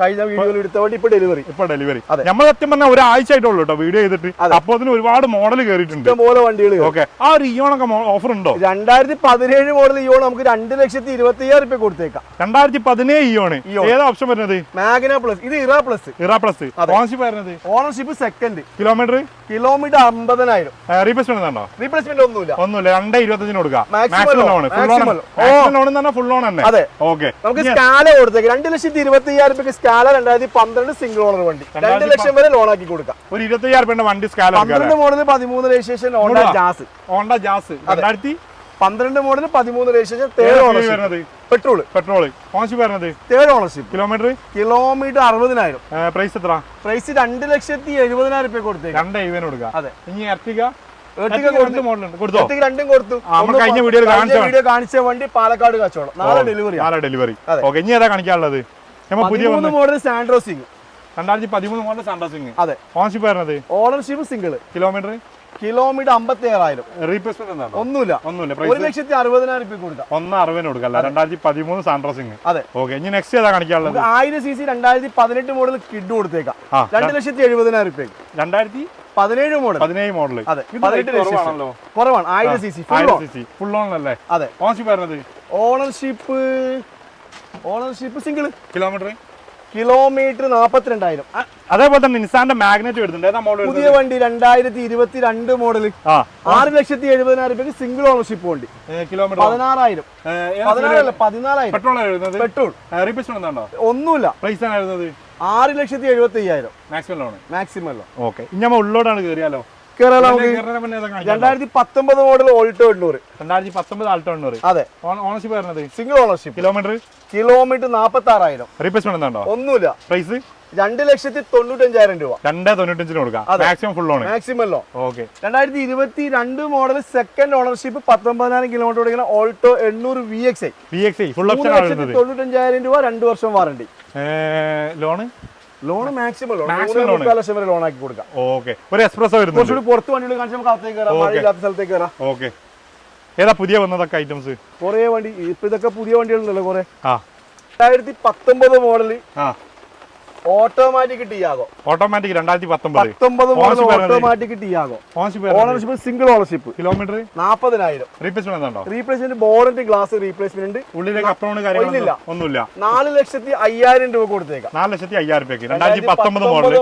കഴിഞ്ഞ വീഡിയോയിൽ എടുത്ത വണ്ടി ഇപ്പൊ ഡെലിവറി ഇപ്പൊ ഡെലിവറി. നമ്മൾ സത്യം പറഞ്ഞാൽ ഒരാഴ്ച ആയിട്ടുള്ളൂ കേട്ടോ വീഡിയോ ചെയ്തിട്ട്. അപ്പൊ അതിന് ഒരുപാട് മോഡൽ കയറിയിട്ടുണ്ട് ഇഷ്ടംപോലെ വണ്ടികൾ ഓക്കെ. ആ ഒരു ഇയോണൊക്കെ ഓഫർ ഉണ്ടോ രണ്ടായിരത്തി പതിനേഴ് മോഡൽ ഇയോൺ നമുക്ക് രണ്ട് ലക്ഷത്തി ഇരുപത്തി അയ്യായിരം രൂപ കൊടുത്തേക്കാം. രണ്ടായിരത്തി പതിനേഴ് ഇയോണ് ഇയോൺ. ഏതാ ഓപ്ഷൻ വരുന്നത്? മാഗ്ന പ്ലസ് ഇത് Era plus Era plus ownership വരുന്നത് ഓണർഷിപ്പ് സെക്കൻഡ് കിലോമീറ്റർ കിലോമീറ്റർ അമ്പതിനായിരം. റീപ്ലേസ്മെന്റ് ഉണ്ടോ? റീപ്ലേസ്മെന്റ് ഒന്നുമില്ല. ഒന്നുമില്ല. രണ്ടേ ഇരുപത്തഞ്ചിന് കൊടുക്കാം. മാക്സിമം. ലോൺ തന്നെ അതെ. നമുക്ക് സ്കാല കൊടുത്തേക്ക്. രണ്ട് ലക്ഷത്തി ഇരുപത്തി അയ്യായിരം രൂപയ്ക്ക് സ്കാല രണ്ടായിരത്തി പന്ത്രണ്ട് സിംഗിൾ ഓണർ വണ്ടി. രണ്ട് ലക്ഷം വരെ ലോൺ ആക്കി കൊടുക്കാം. ഒരു ഇരുപത്തയ്യായിരം രൂപയുടെ വണ്ടി സ്കാല പന്ത്രണ്ട് മോഡൽ പതിമൂന്ന് registration Honda Jazz Honda Jazz രണ്ടായിരത്തി പന്ത്രണ്ട് മോഡൽ പതിമൂന്ന് രജിസ്ട്രേഷൻ തേർഡ് ഓണർഷിപ്പ് വരുന്നത്? പെട്രോൾ പെട്രോൾ ഓൺഷിപ്പ് വരുന്നത്? തേർഡ് ഓണർഷിപ്പ് കിലോമീറ്റർ കിലോമീറ്റർ അറുപതിനായിരം. പ്രൈസ് എത്ര? പ്രൈസ് രണ്ട് ലക്ഷത്തി എഴുപതിനായിരം രൂപ കൊടുത്തേക്ക്. രണ്ട് കൊടുക്കുക കൊടുക്കാം. അതെ. ഇനി എർട്ടിക രണ്ട് കൊടുത്തോ. കഴിഞ്ഞ വീഡിയോ കാണിച്ച വണ്ടി പാലക്കാട് കച്ചവടം. നാളെ ഡെലിവറി നാളെ ഡെലിവറി. ഓക്കെ ഇനി ഏതാ കാണിക്കാനുള്ളത്? നമ്മൾ പുതിയ മോഡൽ സാൻഡ്രോസിംഗ് രണ്ടായിരത്തി പതിമൂന്ന് മോഡൽ അതെ. ഓൺഷിപ്പ് വരുന്നത് ഓണർഷിപ്പ് സിംഗിൾ കിലോമീറ്റർ കിലോമീറ്റർ അമ്പത്തി ഏഴായിരം റീപ്ലേസ്മെന്റ് ഒന്നുമില്ല. ഒന്നുമില്ല. ഒരു ലക്ഷത്തി അറുപതിനായിരം രൂപ കൊടുക്കാം ഒന്ന് അറുപതിന് കൊടുക്കല്ല? രണ്ടായിരത്തി പതിമൂന്ന് സാൻഡ്രസിംഗ് അതെ. ഓക്കെ ഇനി നെക്സ്റ്റ് ഏതാ കാണിക്കാനുള്ളത്? ആയിരം സി സി രണ്ടായിരത്തി പതിനെട്ട് മോഡൽ കിഡ് കൊടുത്തേക്കാം. രണ്ട് ലക്ഷത്തി എഴുപതിനായിരം രൂപ രണ്ടായിരത്തി പതിനേഴ് മോഡൽ പതിനേഴ് മോഡൽ അതെ കുറവാണ്. ആയിരം സി സി ഫുൾ ആയിരം സി സി ഫുൾ ഓൺ അല്ലേ? അതെ. Ownership ownership ownership single kilometre kilometre നാപ്പത്തിരണ്ടായിരം. അതേപോലെ തന്നെ നിസാന്റെ മാഗ്നറ്റ് വരുന്നുണ്ട്. പുതിയ വണ്ടി രണ്ടായിരത്തി ഇരുപത്തി രണ്ട് മോഡൽ ആറ് ലക്ഷത്തി എഴുപതിനായിരം രൂപയ്ക്ക് സിംഗിൾ ഓണർഷിപ്പ് വണ്ടി. കിലോമീറ്റർ പതിനാറായിരം. പതിനാറല്ല പതിനാലായിരം. പെട്രോൾ വരുന്നത്? പെട്രോൾ റീപ്ലേസ്മെന്റ് എന്താണോ ഒന്നുമില്ല. പ്രൈസ് ആണ് ആറ് ലക്ഷത്തി എഴുപത്തി അയ്യായിരം maximum loan maximum loan okay ഇനി നമ്മൾ ഉള്ളോടാണ് കയറിയാലോ കേരള രണ്ടായിരത്തി പത്തൊമ്പത് മോഡൽ ഓൾട്ടോ എണ്ണൂറ്. രണ്ടായിരത്തി പത്തൊമ്പത് ആൾട്ടോ എണ്ണൂറ്. അതെ. ഓണർഷിപ്പ് വരുന്നത്? സിംഗിൾ ഓണർഷിപ്പ് കിലോമീറ്റർ കിലോമീറ്റർ നാപ്പത്തി ആറായിരം റീപ്ലേസ്മെന്റ് എന്താണോ ഒന്നുമില്ല. പ്രൈസ് രണ്ട് ലക്ഷത്തി തൊണ്ണൂറ്റഞ്ചായിരം രൂപ. രണ്ടേ തൊണ്ണൂറ്റഞ്ചിന് കൊടുക്കാം. Maximum full loan maximum loan okay രണ്ടായിരത്തി ഇരുപത്തി രണ്ട് മോഡൽ സെക്കൻഡ് ഓണർഷിപ്പ് പത്തൊമ്പതിനായിരം കിലോമീറ്റർ ഓടിക്കുന്ന ഓൾട്ടോ എണ്ണൂറ് V X I V X I full option തൊണ്ണൂറ്റഞ്ചായിരം രൂപ രണ്ട് വർഷം warranty loan loan maximum loan ലക്ഷം വരെ ലോൺ ആക്കി കൊടുക്കാം. ഓക്കെ ഒരു എക്സ്പ്രസ് വരുന്നു കുറച്ചുകൂടി പുറത്ത് വണ്ടികൾ കാണിച്ച് നമുക്ക് അകത്തേക്ക് കയറാം. മഴയില്ലാത്ത സ്ഥലത്തേക്ക് കയറാം ഓക്കെ ഏതാ പുതിയ വന്നതൊക്കെ ഐറ്റംസ് കുറേ വണ്ടി ഇപ്പൊ ഇതൊക്കെ പുതിയ വണ്ടികളുണ്ടല്ലോ കുറെ. ആ. രണ്ടായിരത്തി പത്തൊമ്പത് മോഡൽ ഓട്ടോമാറ്റിക് ടിയാഗോ ഓട്ടോമാറ്റിക് രണ്ടായിരത്തി പത്തൊമ്പത് automatic Tiago ownership single ownership kilometre നാൽപ്പതിനായിരം റീപ്ലേസ്മെന്റ് ഉണ്ടോ റീപ്ലേസ്മെന്റ് ബോർഡിന്റെ ഗ്ലാസ് റീപ്ലേസ്മെന്റ് ഉള്ളിലേക്ക് അപ്രോണ്. കാര്യങ്ങളൊന്നും ഒന്നുമില്ല. നാല് ലക്ഷത്തി അയ്യായിരം രൂപ കൊടുത്തേക്കാം. നാല് ലക്ഷത്തി അയ്യായിരം രൂപയ്ക്ക്. രണ്ടായിരത്തി പത്തൊമ്പത് model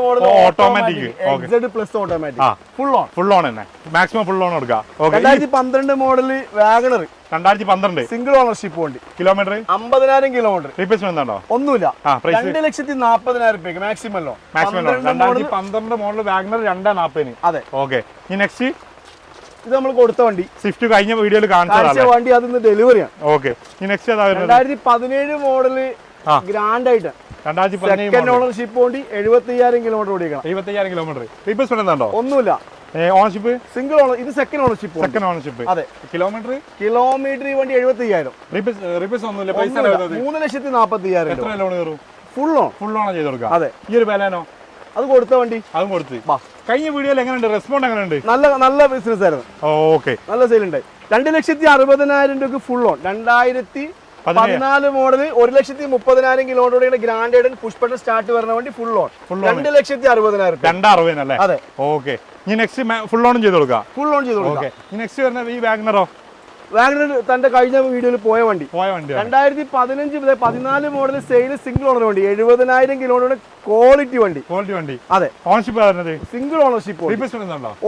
automatic plus automatic full on full on തന്നെ. മാക്സിമം ഫുൾ ഓൺ കൊടുക്കാം. രണ്ടായിരത്തി പന്ത്രണ്ട് മോഡൽ വാഗണർ രണ്ടായിരത്തി പന്ത്രണ്ട് സിംഗിൾ ഓണർഷിപ്പ് വണ്ടി. കിലോമീറ്റർ അമ്പതിനായിരം കിലോമീറ്റർ റീപ്ലേസ്മെന്റ് ഉണ്ടോ ഒന്നുമില്ല. രണ്ട് ലക്ഷത്തി നാപ്പതിനായിരം രൂപയ്ക്ക് മാക്സിമം ലോ. മാക്സിമം രണ്ടായിരത്തി പന്ത്രണ്ട് മോഡൽ വാഗ്നർ രണ്ടാ നാപ്പതിന് അതെ. ഓക്കെ ഇനി നെക്സ്റ്റ് ഇത് നമ്മൾ കൊടുത്ത വണ്ടി. സ്വിഫ്റ്റ് കഴിഞ്ഞ വീഡിയോയിൽ കാണിച്ചതല്ലേ വണ്ടി അതിന്ന് ഡെലിവറിയാണ് ഓക്കെ ഇനി നെക്സ്റ്റ് ഏതാ രണ്ടായിരത്തി പതിനേഴ് മോഡൽ. ഗ്രാൻഡ് ആയിട്ട് രണ്ടായിരത്തി പതിനേഴ് ഓണർഷിപ്പ് വണ്ടി എഴുപത്തി അയ്യായിരം കിലോമീറ്റർ ഓടിക്കണം എഴുപത്തയ്യായിരം കിലോമീറ്റർ റീപ്ലേസ്മെന്റ് ഉണ്ടോ ഒന്നുമില്ല. ഓണർഷിപ്പ് സിംഗിൾ ഓണർ ഇത് സെക്കൻഡ് ഓണർഷിപ്പ് സെക്കൻഡ് ഓണർഷിപ്പ് അതെ. കിലോമീറ്റർ കിലോമീറ്റർ വണ്ടി എഴുപത്തി അയ്യായിരം ഒന്നുമില്ല പൈസ മൂന്ന് ലക്ഷത്തി നാൽപ്പത്തി അയ്യായിരം എത്ര ലോൺ കയറും? ഫുൾ ഓൺ ഫുൾ ഓൺ ചെയ്ത് കൊടുക്കാം. അതെ. ഈ ഒരു ബലാനോ? അത് കൊടുത്ത വണ്ടി? അതും കൊടുത്ത്. കഴിഞ്ഞ വീഡിയോയിൽ എങ്ങനെയുണ്ട്? റെസ്പോണ്ട് എങ്ങനെയുണ്ട്? നല്ല നല്ല ബിസിനസ് ആയിരുന്നു. ഓക്കെ നല്ല സെയിൽ ഉണ്ട് രണ്ട് ലക്ഷത്തി അറുപതിനായിരം രൂപ ഫുൾ ഓൺ രണ്ടായിരത്തി. പതിനാല് മോഡൽ ഒരു ലക്ഷത്തി മുപ്പതിനായിരം കിലോമീറ്റർ ഗ്രാൻഡ് പുഷ്പട്ടൻ സ്റ്റാർട്ട് വരുന്ന വണ്ടി ഫുൾ ഓൺ. രണ്ട് ലക്ഷത്തി അറുപതിനായിരം രണ്ട് രണ്ടറുപതിനല്ലേ അതെ. ഓക്കെ ഇനി നെക്സ്റ്റ് ഫുൾ ഓൺ ചെയ്ത് കൊടുക്കാം. ഫുൾ ഓൺ ചെയ്ത് കൊടുക്കാം. ഓക്കെ ഇനി നെക്സ്റ്റ് വരുന്ന ഈ വാഗ്നറോ വാഗണർ തന്റെ കഴിഞ്ഞ വീഡിയോയിൽ പോയ വണ്ടി. പോയ വണ്ടി രണ്ടായിരത്തി പതിനഞ്ച് മുതൽ പതിനാല് മോഡൽ സെയിൽ സിംഗിൾ ഓണർ വണ്ടി എഴുപതിനായിരം കിലോമീറ്റർ ക്വാളിറ്റി വണ്ടി. ക്വാളിറ്റി വണ്ടി. അതെ. ഓണർഷിപ്പ് സിംഗിൾ ഓണർഷിപ്പ്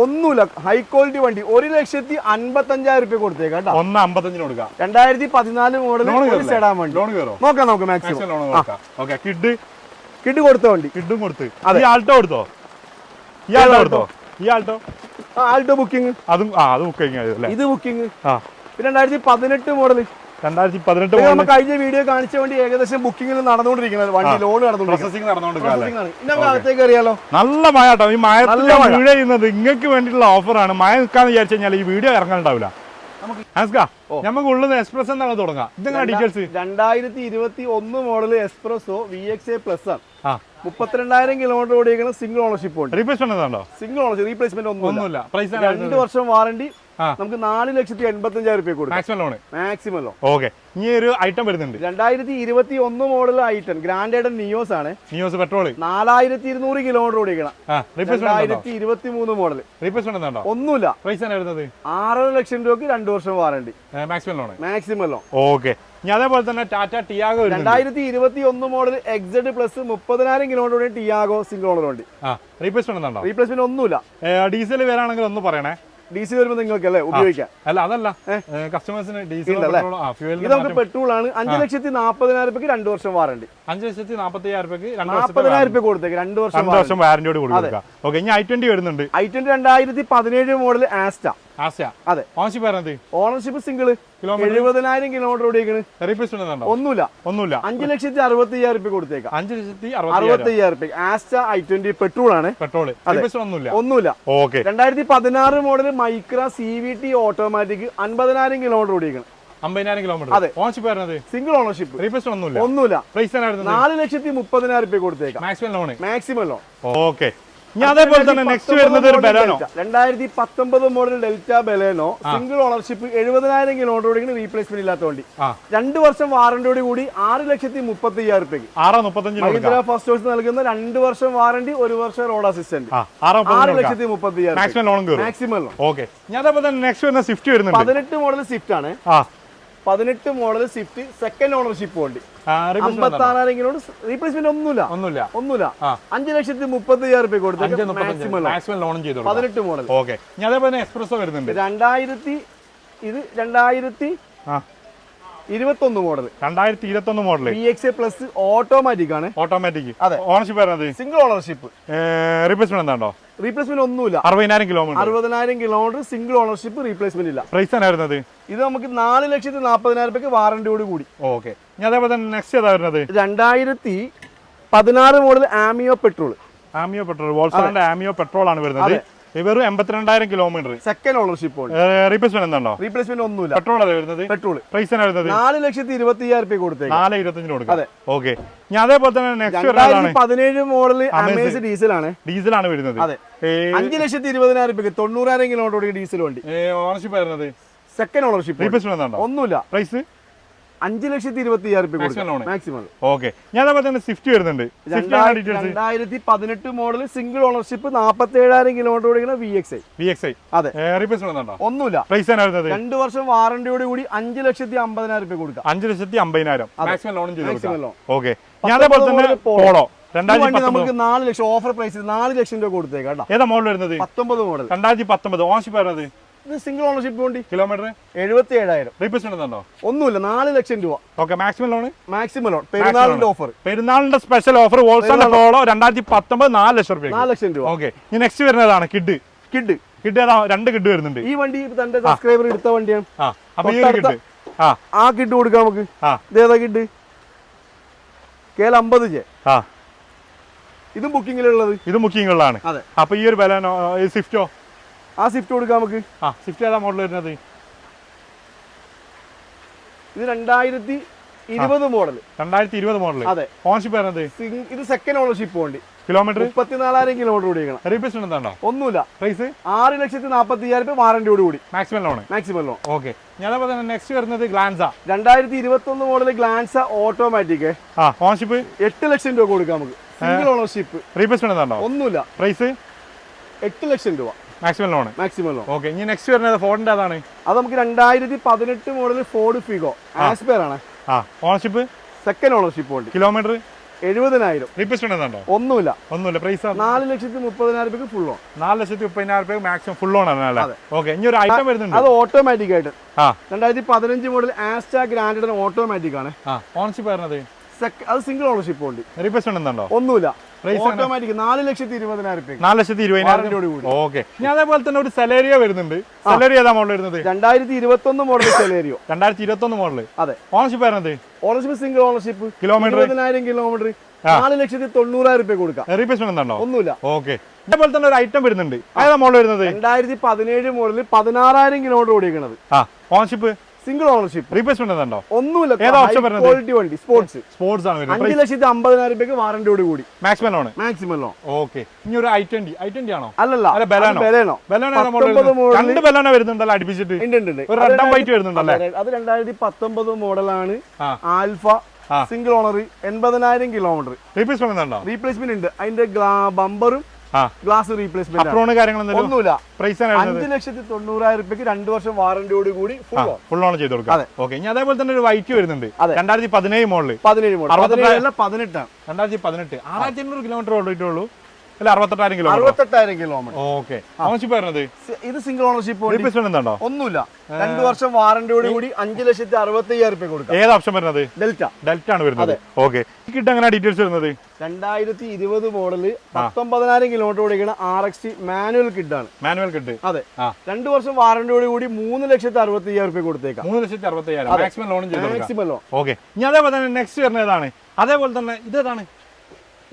ഒന്നുമില്ല. ഹൈ ക്വാളിറ്റി വണ്ടി. ഒരു ലക്ഷത്തി അൻപത്തി അഞ്ചായിരം രൂപ കൊടുത്തേക്ക് കേട്ടോ. ഒന്ന് അമ്പത്തഞ്ചിന് കൊടുക്കാം. രണ്ടായിരത്തി പതിനാല് മോഡൽ സെഡാൻ വണ്ടി. ലോൺ കയറോ? നോക്കാം നമുക്ക് മാക്സിമം ലോൺ ഓക്കെ കിഡ് കിട്ടി കൊടുത്ത വണ്ടി. കിഡും കൊടുത്ത്. ഈ ആൾട്ടോ കൊടുത്തോ? ഈ ആൾട്ടോ കൊടുത്തോ? ഈ ആൾട്ടോ ആൾട്ടോ ബുക്കിംഗ് അതും ആ അത് ഇത് ബുക്കിംഗ് ആ. പിന്നെ രണ്ടായിരത്തി പതിനെട്ട് മോഡൽ രണ്ടായിരത്തി പതിനെട്ട് നമ്മൾ കഴിഞ്ഞ വീഡിയോ കാണിച്ച വേണ്ടി ഏകദേശം ബുക്കിംഗിൽ നടന്നുകൊണ്ടിരിക്കുന്നത്. വണ്ടി ലോൺ നടന്നുകൊണ്ടിരിക്കുന്നത്. അറിയാലോ നല്ല മഴ കേട്ടോ. ഈ മഴ. മഴ. ചെയ്യുന്നത് നിങ്ങൾക്ക് വേണ്ടിയിട്ടുള്ള ഓഫറാണ് മഴ നിൽക്കാന്ന് വിചാരിച്ചു കഴിഞ്ഞാൽ ഈ വീഡിയോ ഇറങ്ങാനുണ്ടാവില്ല. നമുക്ക് ഉള്ളത് എക്സ്പ്രസ് എന്നാണ് തുടങ്ങാം? ഇതെങ്ങനെ ഡീറ്റെയിൽസ് രണ്ടായിരത്തി ഇരുപത്തി ഒന്ന് model Spresso V X A plus ആണ്. മുപ്പത്തിരണ്ടായിരം കിലോമീറ്റർ ഓടിയേക്കുന്ന സിംഗിൾ ഓണർഷിപ്പ് ഉണ്ട്. റീപ്ലേസ്മെന്റ് സിംഗിൾ ഓണർഷിപ്പ് റീപ്ലേസ്മെന്റ് ഒന്നുമില്ല. രണ്ട് വർഷം വാറണ്ടി. നമുക്ക് നാല് ലക്ഷത്തി എൺപത്തി അഞ്ചായിരം രൂപ കൊടുക്കും. Maximum loan maximum loan okay ഇനി ഒരു ഐറ്റം വരുന്നുണ്ട്. രണ്ടായിരത്തി ഇരുപത്തി ഒന്ന് മോഡൽ ഐറ്റം ഗ്രാൻഡേഡ് നിയോസ് ആണ്. നിയോസ് പെട്രോൾ നാലായിരത്തി ഇരുന്നൂറ് കിലോമീറ്റർ ഓടിക്കണം. രണ്ടായിരത്തി ഇരുപത്തി മൂന്ന് മോഡൽ റീപ്ലേസ്മെന്റ് ഒന്നുമില്ല. പ്രൈസ് വരുന്നത്? ആറര ലക്ഷം രൂപക്ക് രണ്ടു വർഷം warranty maximum loan maximum loan okay ഇനി അതേപോലെ തന്നെ ടാറ്റ ടിയാഗോ രണ്ടായിരത്തി ഇരുപത്തി ഒന്ന് മോഡൽ എക്സഡ് പ്ലസ് മുപ്പതിനായിരം കിലോമീറ്റർ ടിയാഗോ സിംഗിൾ ഓണർ വണ്ടി റീപ്ലേസ്മെന്റ് റീപ്ലേസ്മെന്റ് ഒന്നുമില്ല. ഡീസൽ വരാണെങ്കിൽ ഒന്ന് പറയണേ. ഡീസൽ വരുമ്പോൾ നിങ്ങൾക്ക് അല്ലേ ഉപയോഗിക്കാം അല്ല അതല്ല. കസ്റ്റമേഴ്സിന് ഡീസൽ? ഇത് നമുക്ക് പെട്രോൾ ആണ് അഞ്ച് ലക്ഷത്തി നാൽപ്പതിനായിരം രൂപയ്ക്ക് രണ്ട് വർഷം വാറണ്ടി. അഞ്ച് ലക്ഷത്തി അയ്യായിരം രൂപയ്ക്ക് നാൽപ്പതിനായിരം രൂപ കൊടുത്തേക്ക് രണ്ട് വർഷം വാറന്റിയോട് ഓക്കെ ഇനി ഐ ട്വന്റി വരുന്നുണ്ട്. ഐ ട്വന്റി രണ്ടായിരത്തി പതിനേഴ് മോഡൽ ആസ്റ്റ അതെ. ഓണർഷിപ്പ് ഓണർഷിപ്പ് സിംഗിൾ എഴുപതിനായിരം കിലോമീറ്റർ ഓടിയേക്കണ്. ഒന്നുമില്ല. ഒന്നുമില്ല. അഞ്ചു ലക്ഷത്തി അറുപത്തി അയ്യായിരം രൂപ കൊടുത്തേക്കാം. അഞ്ചു ലക്ഷത്തി അറുപത്തി അയ്യായിരം രൂപ ആസ്റ്റ ഐ ട്വന്റി പെട്രോൾ ആണ് പെട്രോൾ ഒന്നുമില്ല. ഒന്നുമില്ല. ഓക്കെ. രണ്ടായിരത്തി പതിനാറ് model Micra C V T automatic അൻപതിനായിരം കിലോമീറ്റർ ഓടിയേക്കണം. അമ്പതിനായിരം കിലോമീറ്റർ അതെ. ഓണർഷിപ്പ് വരുന്നത് സിംഗിൾ ഓണർഷിപ്പ് റീപ്ലേസ്മെന്റ് ഒന്നുമില്ല. ഒന്നുമില്ല. പ്രൈസ് നാല് ലക്ഷത്തി മുപ്പതിനായിരം രൂപ കൊടുത്തേക്കാം. Maximum loan maximum loan okay. ഇനി അതേപോലെ തന്നെ നെക്സ്റ്റ് വരുന്നത് ഒരു ബെലേനോ രണ്ടായിരത്തി പത്തൊമ്പത് model Delta Baleno single ownership എഴുപതിനായിരം കിലോമീറ്റർ ഓടിക്കുന്ന റീപ്ലേസ്മെന്റ് ഇല്ലാത്ത വണ്ടി. രണ്ട് വർഷം വാറണ്ടിയോട് കൂടി ആറ് ലക്ഷത്തി മുപ്പത്തി അയ്യായിരം രൂപയ്ക്ക് ആറ് മുപ്പത്തഞ്ചിന് മഹീന്ദ്ര ഫസ്റ്റ് ഹോഴ്സ് നൽകുന്ന രണ്ട് വർഷം വാറണ്ടി ഒരു വർഷം റോഡ് അസിസ്റ്റന്റ് ആറ് ലക്ഷത്തി മുപ്പത്തി അയ്യായിരം maximum loan maximum loan okay ഞാൻ അതേപോലെ തന്നെ നെക്സ്റ്റ് വരുന്ന സ്വിഫ്റ്റ് വരുന്നുണ്ട്. പതിനെട്ട് മോഡൽ സ്വിഫ്റ്റ് ആണ്. പതിനെട്ട് മോഡൽ സ്വിഫ്റ്റ് സെക്കൻഡ് ഓണർഷിപ്പ് വണ്ടി. റീപ്ലേസ്മെന്റ് അമ്പത്തി ആറായിരം കിലോമീറ്റർ റീപ്ലേസ്മെന്റ് ഒന്നുമില്ല. ഒന്നുമില്ല. ഒന്നുമില്ല. അഞ്ച് ലക്ഷത്തി മുപ്പത്തി അയ്യായിരം രൂപ കൊടുത്തു പതിനെട്ട് മോഡൽ ഓക്കെ എക്സ്പ്രസോ വരുന്നുണ്ട്. രണ്ടായിരത്തി ഇത് രണ്ടായിരത്തി ഇരുപത്തൊന്ന് മോഡൽ രണ്ടായിരത്തി ഇരുപത്തൊന്ന് model B X plus automatic ആണ്. ഓട്ടോമാറ്റിക് അതെ. ഓണർഷിപ്പ് വരുന്നത് സിംഗിൾ ഓണർഷിപ്പ് റീപ്ലേസ്മെന്റ് എന്താണോ? റീപ്ലേസ്മെന്റ് ഒന്നുമില്ല. അറുപതിനായിരം കിലോമീറ്റർ അറുപതിനായിരം കിലോമീറ്റർ സിംഗിൾ ഓണർഷിപ്പ് റീപ്ലേസ്മെന്റ് ഇല്ല. പ്രൈസ് ആണ് വരുന്നത് ഇത് നമുക്ക് നാല് ലക്ഷത്തി നാൽപ്പതിനായിരം രൂപയ്ക്ക് വാറന്റിയോട് കൂടി ഓക്കെ അതേപോലെ തന്നെ നെക്സ്റ്റ് ഏതാ വരുന്നത്? രണ്ടായിരത്തി പതിനാറ് model Ameo petrol Ameo petrol വോൾസാറിന്റെ Ameo petrol ആണ് വരുന്നത്. വെറും എൺപത്തിരണ്ടായിരം കിലോമീറ്റർ സെക്കൻഡ് ഓണർഷിപ്പ് റീപ്ലേസ്മെന്റ് എന്താണോ? റീപ്ലേസ്മെന്റ് ഒന്നുമില്ല. പെട്രോൾ അതെ വരുന്നത്? പെട്രോൾ പ്രൈസ് വരുന്നത്? നാല് ലക്ഷത്തി ഇരുപത്തി അയ്യായിരം രൂപ കൊടുത്തേ നാല് ഇരുപത്തഞ്ചിന് കൊടുക്കാം. ഓക്കെ ഞാൻ അതേപോലെ തന്നെ നെക്സ്റ്റ് പതിനേഴ് മോഡൽ അമേസ് ഡീസൽ ആണ്. ഡീസലാണ് വരുന്നത്. അഞ്ച് ലക്ഷത്തി ഇരുപതിനായിരം രൂപയ്ക്ക് തൊണ്ണൂറായിരം കിലോമീറ്റർ ഡീസൽ വണ്ടി. ഓണർഷിപ്പ് വരുന്നത് സെക്കൻഡ് ഓണർഷിപ്പ് റീപ്ലേസ്മെന്റ് ഒന്നുമില്ല. പ്രൈസ് അഞ്ച് ലക്ഷത്തി ഇരുപത്തി അയ്യായിരം രൂപ മാക്സിമം ഓക്കെ ഞാൻ അതേപോലെ തന്നെ സ്വിഫ്റ്റ് വരുന്നുണ്ട്. രണ്ടായിരത്തി പതിനെട്ട് മോഡൽ സിംഗിൾ ഓണർഷിപ്പ് നാൽപ്പത്തി ഏഴായിരം കിലോമീറ്റർ ഓടിക്കുന്ന V X I V X I അതെ. ഒന്നുമില്ല. പ്രൈസ് രണ്ടു വർഷം വാറന്റിയോട് കൂടി അഞ്ച് ലക്ഷത്തി അമ്പതിനായിരം രൂപ കൊടുക്കാം. അഞ്ച് ലക്ഷത്തി അമ്പതിനായിരം. മാക്സിമം ലോൺ ചെയ്ത് Maximum ഓക്കെ ഞാൻ അതേപോലെ തന്നെ പോളോ നമുക്ക് നാല് ലക്ഷം ഓഫർ പ്രൈസ് നാല് ലക്ഷം രൂപ കൊടുത്തേക്കാം ഏതാ മോഡൽ വരുന്നത്? പത്തൊമ്പത് മോഡൽ രണ്ടായിരത്തി പത്തൊമ്പത്. ഓൺഷിപ്പ് വരുന്നത് ഇത് സിംഗിൾ ഓണർഷിപ്പ് വണ്ടി. കിലോമീറ്റർ എഴുപത്തി ഏഴായിരം റീപ്ലേസ്മെന്റ് ഉണ്ടോ ഒന്നുമില്ല നാല് ലക്ഷം രൂപ. Okay maximum loan maximum loan പെരുന്നാളിന്റെ ഓഫർ പെരുന്നാളിന്റെ സ്പെഷ്യൽ ഓഫർ ഹോൾസെയിൽ റോളോ രണ്ടായിരത്തി പത്തൊമ്പത് നാല് ലക്ഷം രൂപ നാല് ലക്ഷം രൂപ. ഓക്കെ ഇനി നെക്സ്റ്റ് വരുന്നതാണ് കിഡ് കിഡ് കിഡ് രണ്ട് കിഡ് വരുന്നുണ്ട്. ഈ വണ്ടി തന്റെ സബ്സ്ക്രൈബർ എടുത്ത വണ്ടിയാണ്. ആ അപ്പൊ ഈ കിഡ് ആ. കിഡ് കൊടുക്കാം നമുക്ക്. ഇതേതാ കിഡ് കേൽ അമ്പത് ജെ. ഇതും ബുക്കിങ്ങിലുള്ളത് ഇത് ബുക്കിംഗിലുള്ളതാണ് അപ്പൊ ഈ ഒരു ബലാനോ സ്വിഫ്റ്റോ ആ സ്വിഫ്റ്റ് കൊടുക്കാം നമുക്ക്. ആ സ്വിഫ്റ്റ് ഏതാ മോഡൽ വരുന്നത്? ഇത് രണ്ടായിരത്തി ഇരുപത് മോഡൽ രണ്ടായിരത്തി ഇരുപത് മോഡൽ അതെ. ഓണർഷിപ്പ് വരുന്നത്? ഇത് സെക്കൻഡ് ഓണർഷിപ്പ് വണ്ടി കിലോമീറ്റർ മുപ്പത്തിനാലായിരം കിലോമീറ്റർ ഓടിക്കണം റീപ്ലേസ് ഉണ്ടോ ഒന്നുമില്ല. പ്രൈസ് ആറ് ലക്ഷത്തി നാൽപ്പത്തി അയ്യായിരം രൂപ വാറന്റിയോട് കൂടി maximum loan maximum loan okay ഞാൻ പറഞ്ഞ നെക്സ്റ്റ് വരുന്നത് ഗ്ലാൻസ രണ്ടായിരത്തി ഇരുപത്തി ഒന്ന് മോഡൽ ഗ്ലാൻസ ഓട്ടോമാറ്റിക് ആ ഓൺഷിപ്പ് എട്ട് ലക്ഷം രൂപ കൊടുക്കാം നമുക്ക്. സിംഗിൾ ഓണർഷിപ്പ് റീപ്ലേസ് ഉണ്ടോ ഒന്നുമില്ല. പ്രൈസ് എട്ട് ലക്ഷം രൂപ. Maximum loan maximum loan okay ഇനി നെക്സ്റ്റ് വരുന്നത് ഫോണിന്റെ അതാണ്. അത് നമുക്ക് രണ്ടായിരത്തി പതിനെട്ട് മോഡൽ ഫോർഡ് ഫിഗോ ആസ്പെയർ ആണ്. ആ ഓണർഷിപ്പ് സെക്കൻഡ് ഓണർഷിപ്പ് ഉണ്ട്. കിലോമീറ്റർ എഴുപതിനായിരം. ഒന്നുമില്ല. ഒന്നുമില്ല പ്രൈസ് നാല് ലക്ഷത്തി മുപ്പതിനായിരം രൂപയ്ക്ക് ഫുൾ നാല് ലക്ഷത്തി മുപ്പതിനായിരം രൂപ മാക്സിമം ഫുൾ ആണ് ഓക്കെ ഇനി ഒരു ഐറ്റം വരുന്നുണ്ട്. അത് ഓട്ടോമാറ്റിക് ആയിട്ട്. രണ്ടായിരത്തി പതിനഞ്ച് മോഡൽ ആസ്റ്റാ ഗ്രാൻഡ് ഓട്ടോമാറ്റിക് ആണ്. വരുന്നത് Sec- അത് സിംഗിൾ ഓണർഷിപ്പ് വണ്ടി റീപ്ലേസ്മെന്റ് ഉണ്ടോ ഒന്നുമില്ല. ഓട്ടോമാറ്റിക് നാല് ലക്ഷത്തി ഇരുപതിനായിരം നാല് ലക്ഷത്തി ഇരുപതിനായിരം ഓക്കെ. ഞാൻ അതേപോലെ തന്നെ ഒരു സെലേരിയ വരുന്നുണ്ട്. സെലേരിയ ഏതാ മോഡൽ വരുന്നത്? രണ്ടായിരത്തി ഇരുപത്തി ഒന്ന് മോഡൽ സെലേരിയോ രണ്ടായിരത്തി ഇരുപത്തി ഒന്ന് മോഡൽ അതെ? ഓണർഷിപ്പ് വരുന്നത് ഓണർഷിപ്പ് സിംഗിൾ ഓണർഷിപ്പ് കിലോമീറ്റർ ഇരുപതിനായിരം കിലോമീറ്റർ നാല് ലക്ഷത്തി തൊണ്ണൂറായിരം രൂപ കൊടുക്കാം. റീപ്ലേസ്മെന്റ് ഉണ്ടോ? ഒന്നുമില്ല. ഓക്കെ. അതേപോലെ തന്നെ ഒരു ഐറ്റം വരുന്നുണ്ട്. ഏതാ മോഡൽ വരുന്നത്? രണ്ടായിരത്തി പതിനേഴ് മോഡൽ പതിനാറായിരം കിലോമീറ്റർ ഓടിക്കണത് ആ. ഓൺഷിപ്പ് സിംഗിൾ ഓണർഷിപ്പ് റീപ്ലേസ്മെന്റ് ഉണ്ടോ ഒന്നുമില്ല. ഏതാ ഓപ്ഷൻ വരുന്നത്? ക്വാളിറ്റി വണ്ടി സ്പോർട്സ് സ്പോർട്സ് ആണ് വരുന്നത്. അഞ്ച് ലക്ഷത്തി അമ്പതിനായിരം രൂപയ്ക്ക് വാറന്റിയോട് കൂടി. Maximum loan maximum loan okay ഇനി ഒരു ഐ ട്വന്റി ഐ ട്വന്റി ആണോ? അല്ലല്ല. അല്ല, ബെലാനോ? Baleno Baleno model. രണ്ട് ബലാനോ വരുന്നുണ്ടല്ലോ അടിപ്പിച്ചിട്ട്. ഉണ്ട് ഉണ്ട് ഉണ്ട്. ഒരു രണ്ടാം റെഡ് ആൻഡ് വൈറ്റ് വരുന്നുണ്ടല്ലേ? അത് രണ്ടായിരത്തി പത്തൊമ്പത് മോഡലാണ് ആൽഫ സിംഗിൾ ഓണർ എൺപതിനായിരം കിലോമീറ്റർ റീപ്ലേസ്മെന്റ് ഉണ്ടോ റീപ്ലേസ്മെന്റ് ഉണ്ട്. അതിന്റെ ബമ്പറും ഗ്ലാസ് റീപ്ലേസ്മെന്റ് ഒന്നുമില്ല. പ്രൈസ് വരുന്നത് അഞ്ച് ലക്ഷത്തി തൊണ്ണൂറായിരം രൂപയ്ക്ക് രണ്ട് വർഷം വാറന്റിയോട് കൂടി ഫുൾ ഓൺ ചെയ്ത് കൊടുക്കാം. അതെ. ഓക്കെ ഇനി അതേപോലെ തന്നെ ഒരു വൈറ്റ് വരുന്നുണ്ട്. രണ്ടായിരത്തി പതിനേഴ് മോഡൽ. പതിനേഴ് മോഡൽ പതിനേഴല്ല പതിനെട്ടാണ്. രണ്ടായിരത്തി പതിനെട്ട്. ആറായിരത്തി അഞ്ഞൂറ് കിലോമീറ്റർ ഓടിയിട്ടുള്ളൂ. അല്ല അറുപത്തെട്ടായിരം കിലോ അറുപത്തെട്ടായിരം കിലോമീറ്റർ ഓക്കെ. ഓൺഷിപ്പ് വരുന്നത് ഇത് സിംഗിൾ ഓണർഷിപ്പ് ഉണ്ടോ. ഒന്നുമില്ല. രണ്ട് വർഷം വാറന്റിയോട് കൂടി അഞ്ച് ലക്ഷത്തി അറുപത്തി അയ്യായിരം രൂപ കൊടുക്കാം. ഏത് ഓപ്ഷൻ വരുന്നത്? ഡെൽറ്റ. ഡെൽറ്റ ആണ് വരുന്നത്. ഓക്കെ. കിട്ടും എങ്ങനെ ഡീറ്റെയിൽസ് വരുന്നത്? രണ്ടായിരത്തി ഇരുപത് മോഡൽ പത്തൊമ്പതിനായിരം കിലോമീറ്റർ ഓടിക്കുന്ന ആർ എക്സ് മാനുവൽ കിഡ് ആണ്. മാനുവൽ കിഡ് അതെ. രണ്ടു വർഷം വാറന്റിയോട് കൂടി മൂന്ന് ലക്ഷത്തി അറുപത്തി അയ്യായിരം രൂപ കൊടുത്തേക്കാം. മൂന്ന് ലക്ഷത്തി അറുപത്തി അയ്യായിരം maximum loan maximum loan okay. ഇനി അതേപോലെ തന്നെ നെക്സ്റ്റ് വരുന്നത് ഏതാണ്? അതേപോലെ തന്നെ ഇതേതാണ്?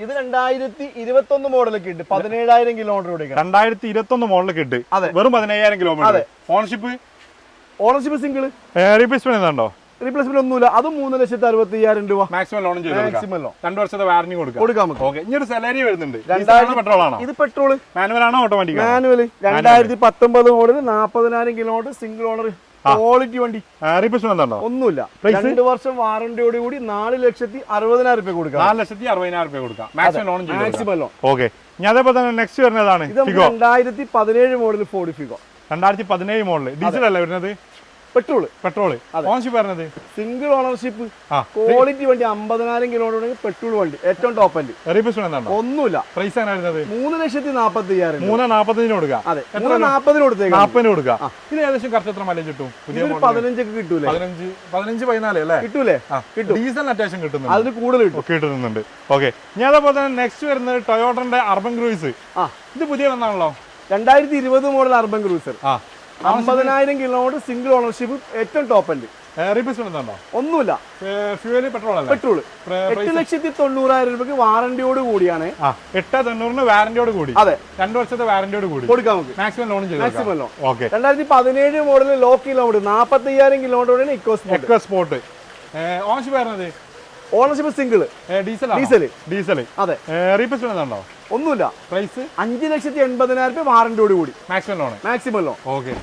ഇത് രണ്ടായിരത്തി ഇരുപത്തി ഒന്ന് മോഡലൊക്കെ ഉണ്ട്. പതിനേഴായിരം കിലോമീറ്റർ രണ്ടായിരത്തി ഇരുപത്തി ഒന്ന് മോഡൽ ഉണ്ട്. അതെ. വെറും പതിനയ്യായിരം കിലോമീറ്റർ അതെ. ഓൺഷിപ്പ് ഓണർഷിപ്പ് സിംഗിൾ റീപ്ലേസ്മെന്റ് ഉണ്ടോ? റീപ്ലേസ്മെന്റ് ഒന്നുമില്ല. അത് മൂന്ന് ലക്ഷത്തി അറുപത്തി അയ്യായിരം രൂപ മാക്സിമം ലോൺ മാക്സിമം ലോൺ രണ്ട് വർഷത്തെ വാറന്റി കൊടുക്കാം. കൊടുക്കാം ഓക്കെ ഇനി ഒരു സാലറി വരുന്നുണ്ട്. രണ്ടായിരം പെട്രോൾ ആണോ? ഇത് പെട്രോൾ മാനുവൽ ആണോ ഓട്ടോമാറ്റിക് മാനുവൽ രണ്ടായിരത്തി പത്തൊമ്പത് മോഡൽ നാൽപ്പതിനായിരം കിലോമീറ്റർ സിംഗിൾ ഓണർ ക്വാളിറ്റി വണ്ടി. ഒന്നുമില്ല. രണ്ട് വർഷം വാറന്റിയോട് കൂടി നാല് ലക്ഷത്തി അറുപതിനായിരം രൂപ കൊടുക്കാം. നാല് ലക്ഷത്തി അറുപതിനായിരം രൂപ കൊടുക്കാം. മാക്സിമം ലോൺ ഓക്കെ ഞാൻ അതേപോലെ തന്നെ നെക്സ്റ്റ് വരുന്നതാണ് ഇത് രണ്ടായിരത്തി പതിനേഴ് മോഡൽ ഫോർഡ് ഫിഗോ രണ്ടായിരത്തി പതിനേഴ് മോഡൽ ഡീസൽ അല്ലേ വരുന്നത്? പെട്രോൾ പെട്രോൾ ഓണർഷിപ്പ് പറഞ്ഞത്? സിംഗിൾ ഓണർഷിപ്പ് ക്വാളിറ്റി വണ്ടി അമ്പതിനായിരം കിലോമീറ്റർ പെട്രോൾ വണ്ടി ഏറ്റവും ടോപ്പ് എൻഡ് ഒന്നുമില്ല. പ്രൈസ് മൂന്ന് ലക്ഷത്തി നാപ്പത്തി അയ്യായിരം മൂന്ന് നാപ്പത്തിന് കൊടുക്കാം. അതെ മൂന്ന് നാപ്പതിന് കൊടുത്തേക്കാം. നാപ്പതിന് കൊടുക്കാം. ഇത് ഏകദേശം കറക്റ്റ് എത്ര മൈലേജ് കിട്ടും? പതിനഞ്ചൊക്കെ കിട്ടൂലേ? പതിനഞ്ച് പതിനഞ്ച് പതിനാല് അല്ലേ? കിട്ടൂലേ? കിട്ടും. ഡീസൽ അത്യാവശ്യം കിട്ടുന്നു അതിന് കൂടുതൽ കിട്ടും. കിട്ടുന്നുണ്ട്. ഓക്കെ. ഞാൻ അതേപോലെ തന്നെ നെക്സ്റ്റ് വരുന്നത് ടൊയോട്ടറിന്റെ അർബൻ ക്രൂയിസ് ആ. ഇത് പുതിയ വന്നാണല്ലോ? രണ്ടായിരത്തി ഇരുപത് മോഡൽ അർബൻ ക്രൂസർ ആ. അമ്പതിനായിരം കിലോമീറ്റർ സിംഗിൾ ഓണർഷിപ്പ് ഏറ്റവും ടോപ്പ് ഉണ്ടോ? ഒന്നുമില്ല. ഫ്യൂവൽ പെട്രോൾ പെട്രോൾ എട്ട് ലക്ഷത്തി തൊണ്ണൂറായിരം രൂപയ്ക്ക് വാറന്റിയോട് കൂടിയാണ്. എട്ട് തൊണ്ണൂറിന് വാറന്റിയോട് കൂടി. അതെ. രണ്ട് വർഷത്തെ വാറന്റിയോട് കൂടി. കൊടുക്കാം നമുക്ക്. Maximum loan maximum loan okay രണ്ടായിരത്തി പതിനേഴ് മോഡൽ ലോ കിലോമീറ്റർ നാപ്പത്തി അയ്യായിരം കിലോമീറ്റർ ഇക്കോ സ്പോട്ട് ഓണർഷിപ്പ് വരുന്നത് ownership single diesel diesel diesel അതെ. റീപ്ലേസ്മെന്റ് ഉണ്ടോ? ഒന്നുമില്ല. പ്രൈസ് അഞ്ച് ലക്ഷത്തി എൺപതിനായിരം രൂപ വാറന്റിയോട് കൂടി. Maximum loan maximum loan okay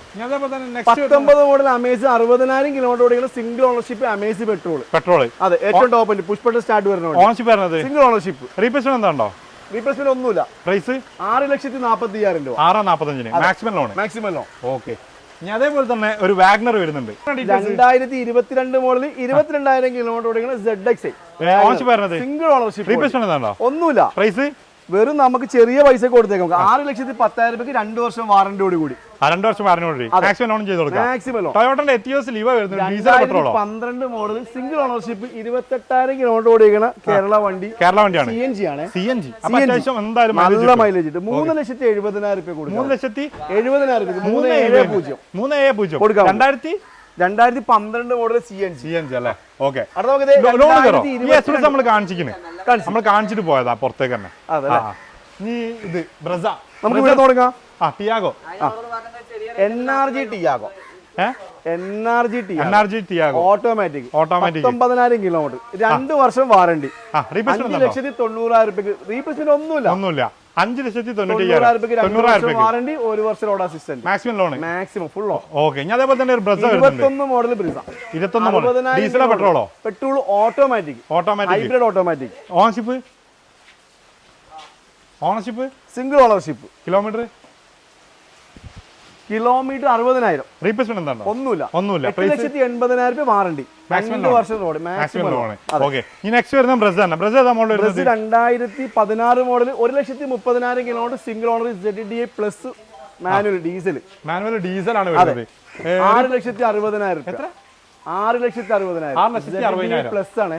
പത്തൊമ്പത് മോഡൽ അമേസ് അറുപതിനായിരം കിലോമീറ്റർ ഓടിക്കുന്ന single ownership Amaze petrol petrol അതെ ഏറ്റവും ടോപ്പ് പുഷ്പ സ്റ്റാർട്ട് വരുന്ന ഓണർഷിപ്പ് വരുന്നത്? സിംഗിൾ ഓണർഷിപ്പ് റീപ്ലേസ്മെന്റ് ഉണ്ടോ? റീപ്ലേസ്മെന്റ് ഒന്നുമില്ല. പ്രൈസ് ആറ് ലക്ഷത്തി നാൽപ്പത്തി അയ്യായിരം രൂപ. ആറ് നാൽപ്പത്തഞ്ചിന് maximum loan maximum loan okay ഇനി അതേപോലെ തന്നെ ഒരു വാഗ്നർ വരുന്നുണ്ട്. രണ്ടായിരത്തി ഇരുപത്തിരണ്ട് മോഡൽ ഇരുപത്തിരണ്ടായിരം കിലോമീറ്റർ ഓടിക്കുന്ന Z X ownership single ownership replacement ഒന്നുമില്ല. പ്രൈസ് വെറും നമുക്ക് ചെറിയ പൈസ കൊടുത്തേക്കാം. ആറ് ലക്ഷത്തി പത്തായിരം രൂപയ്ക്ക് രണ്ട് വർഷം വാറന്റിയോട് കൂടി. രണ്ട് വർഷം പറഞ്ഞോണ്ടി മാക്സിമം ലോൺ ചെയ്ത് കൊടുക്കാം. മാക്സിമം ലോൺ ടൊയോട്ടന്റെ എത്തിയോസ് ലീവ വരുന്നത് ഡീസൽ രണ്ടായിരത്തി പെട്രോളോ പന്ത്രണ്ട് മോഡൽ സിംഗിൾ ഓണർഷിപ്പ് ഇരുപത്തെട്ടായിരം കിലോമീറ്റർ ഓടിക്കുന്ന കേരള വണ്ടി കേരള വണ്ടിയാണ്. സി എൻ ജി ആണ്. സി എൻ ജി അത്യാവശ്യം എന്തായാലും നല്ല മൈലേജ് ഉണ്ട് മൂന്ന് ലക്ഷത്തി എഴുപതിനായിരം രൂപ കൊടുക്കും. മൂന്ന് ലക്ഷത്തി എഴുപതിനായിരം രൂപ മൂന്ന് ഏഴ് പൂജ്യം. മൂന്ന് ഏഴ് പൂജ്യം. കൊടുക്കാം. രണ്ടായിരത്തി രണ്ടായിരത്തി പന്ത്രണ്ട് model C N C N G അല്ലേ? ഓക്കെ നമ്മൾ കാണിച്ചിരിക്കുന്നത് നമ്മൾ കാണിച്ചിട്ട് പോയതാ പുറത്തേക്ക് തന്നെ. അതെ നീ ഇത് ബ്രസ. നമുക്ക് ഇവിടെ തുടങ്ങാം. ആ Tiago. N R G Tiago. ഏ? N R G T N R G Tiago. Automatic automatic പത്തൊമ്പതിനായിരം kilometre രണ്ട് വർഷം വാറണ്ടി അഞ്ച് ലക്ഷത്തി തൊണ്ണൂറായിരം രൂപയ്ക്ക് റീപ്ലേസ്മെന്റ് ഒന്നുമില്ല. ഒന്നുമില്ല. അഞ്ച് ലക്ഷത്തി തൊണ്ണൂറ്റി വാറണ്ടി ഒരു വർഷം road assistant maximum loan maximum full okay ഞാൻ അതേപോലെ തന്നെ ഒരു ബ്രസ ഇരുപത്തൊന്ന് മോഡൽ ബ്രിസ ഇരുപത്തൊന്ന് മോഡൽ ഡീസലോ പെട്രോളോ petrol automatic automatic hybrid automatic ownership ownership single ownership kilometre kilometre അറുപതിനായിരം. റീപ്ലേസ്മെന്റ് എന്താണ്? ഒന്നുമില്ല. ഒന്നുമില്ല. എട്ട് ലക്ഷത്തി എൺപതിനായിരം രൂപ വാറണ്ടി രണ്ട് വർഷം road maximum maximum loan okay next വരുന്ന ബ്രസ് തന്നെ ബ്രസ് മോഡൽ രണ്ടായിരത്തി പതിനാറ് മോഡൽ ഒരു ലക്ഷത്തി മുപ്പതിനായിരം kilometre single owner Z D A plus manual diesel manual diesel ആണ് വരുന്നത്. ആറ് ലക്ഷത്തി അറുപതിനായിരം എത്ര? ആറ് ലക്ഷത്തി അറുപതിനായിരം. പ്ലസ് ആണ്.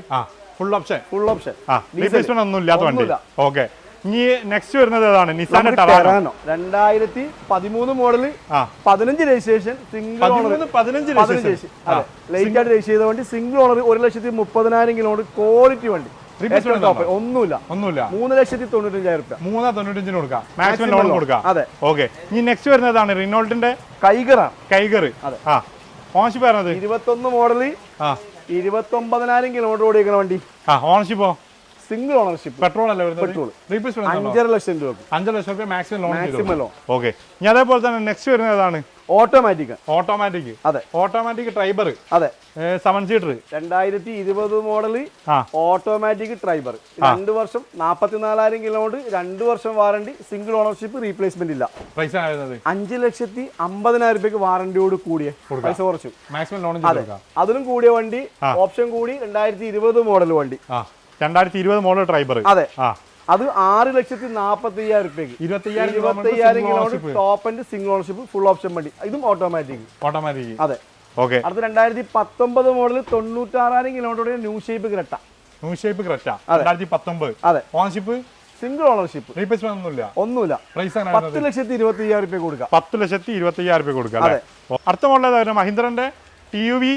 Full option full option replacement ഒന്നും ഇല്ലാത്ത വണ്ടി. ഓക്കെ ഇനി നെക്സ്റ്റ് വരുന്നത് ഏതാണ്? നിസാന്റെ ടറാനോ രണ്ടായിരത്തി പതിമൂന്ന് മോഡൽ പതിനഞ്ച് രജിസ്ട്രേഷൻ സിംഗിൾ ഓണർ പതിനഞ്ച് രജിസ്ട്രേഷൻ ലേറ്റ് ആയിട്ട് രജിസ്റ്റർ ചെയ്ത വണ്ടി സിംഗിൾ ഓണർ ഒരു ലക്ഷത്തി മുപ്പതിനായിരം കിലോമീറ്റർ ക്വാളിറ്റി വണ്ടി. ഒന്നുമില്ല. ഒന്നുമില്ല. മൂന്ന് ലക്ഷത്തി തൊണ്ണൂറ്റഞ്ചായിരം രൂപ മൂന്നാ തൊണ്ണൂറ്റഞ്ചിന് കൊടുക്കാം. മാക്സിമം Maximum ലോൺ കൊടുക്കാം. അതെ. ഓക്കെ ഇനി നെക്സ്റ്റ് വരുന്നതാണ് റിനോൾട്ടിന്റെ കൈകറാണ് കൈകറ് അതെ. ആ. വരുന്നത് ഇരുപത്തൊന്ന് മോഡൽ ആ. ഇരുപത്തൊമ്പതിനായിരം കിലോമീറ്റർ ഓടിക്കുന്ന വണ്ടി. ആ ഓണർഷിപ്പോ സിംഗിൾ ഓണർഷിപ്പ് പെട്രോൾ അല്ല വരുന്നത്? പെട്രോൾ റീപ്ലേസ്മെന്റ് അഞ്ചര ലക്ഷം രൂപ. അഞ്ചര ലക്ഷം രൂപ maximum loan maximum loan okay ഇനി അതേപോലെ തന്നെ നെക്സ്റ്റ് വരുന്നത് ഏതാണ്? ഓട്ടോമാറ്റിക് ഓട്ടോമാറ്റിക് അതെ. ഓട്ടോമാറ്റിക് ട്രൈബർ അതെ. സെവൻ സീറ്റർ രണ്ടായിരത്തി ഇരുപത് മോഡൽ ഓട്ടോമാറ്റിക് ട്രൈബർ രണ്ട് വർഷം നാൽപ്പത്തിനാലായിരം കിലോമീറ്റർ രണ്ട് വർഷം വാറണ്ടി സിംഗിൾ ഓണർഷിപ്പ് റീപ്ലേസ്മെന്റ് ഇല്ല. പൈസ അഞ്ച് ലക്ഷത്തി അമ്പതിനായിരം രൂപയ്ക്ക് വാറണ്ടിയോട് കൂടിയ പൈസ കുറച്ചു. മാക്സിമം ലോൺ അതെ. അതിലും കൂടിയ വണ്ടി ഓപ്ഷൻ കൂടി രണ്ടായിരത്തി ഇരുപത് മോഡൽ വണ്ടി രണ്ടായിരത്തി ഇരുപത് മോഡൽ ട്രൈബർ അതെ. ആ. അത് ആറ് ലക്ഷത്തി നാൽപ്പത്തി അയ്യായിരം kilometre top and single ownership full option വണ്ടി. ഇതും ഓട്ടോമാറ്റിക് ഓട്ടോമാറ്റിക് അതെ. ഓക്കെ അടുത്ത രണ്ടായിരത്തി പത്തൊമ്പത് model തൊണ്ണൂറ്റാറായിരം kilometre new shape Creta new shape Creta രണ്ടായിരത്തി പത്തൊമ്പത് അതെ. ഓണർഷിപ്പ് സിംഗിൾ ഓണർഷിപ്പ് റീപ്ലേസ്മെന്റ് ഒന്നുമില്ല. ഒന്നുമില്ല. പ്രൈസ് പത്ത് ലക്ഷത്തി ഇരുപത്തി അയ്യായിരം രൂപ കൊടുക്കാം. പത്ത് ലക്ഷത്തി ഇരുപത്തി അയ്യായിരം രൂപ കൊടുക്കാം അതെ അടുത്ത മോഡൽ മഹീന്ദ്രന്റെ ടി യു വി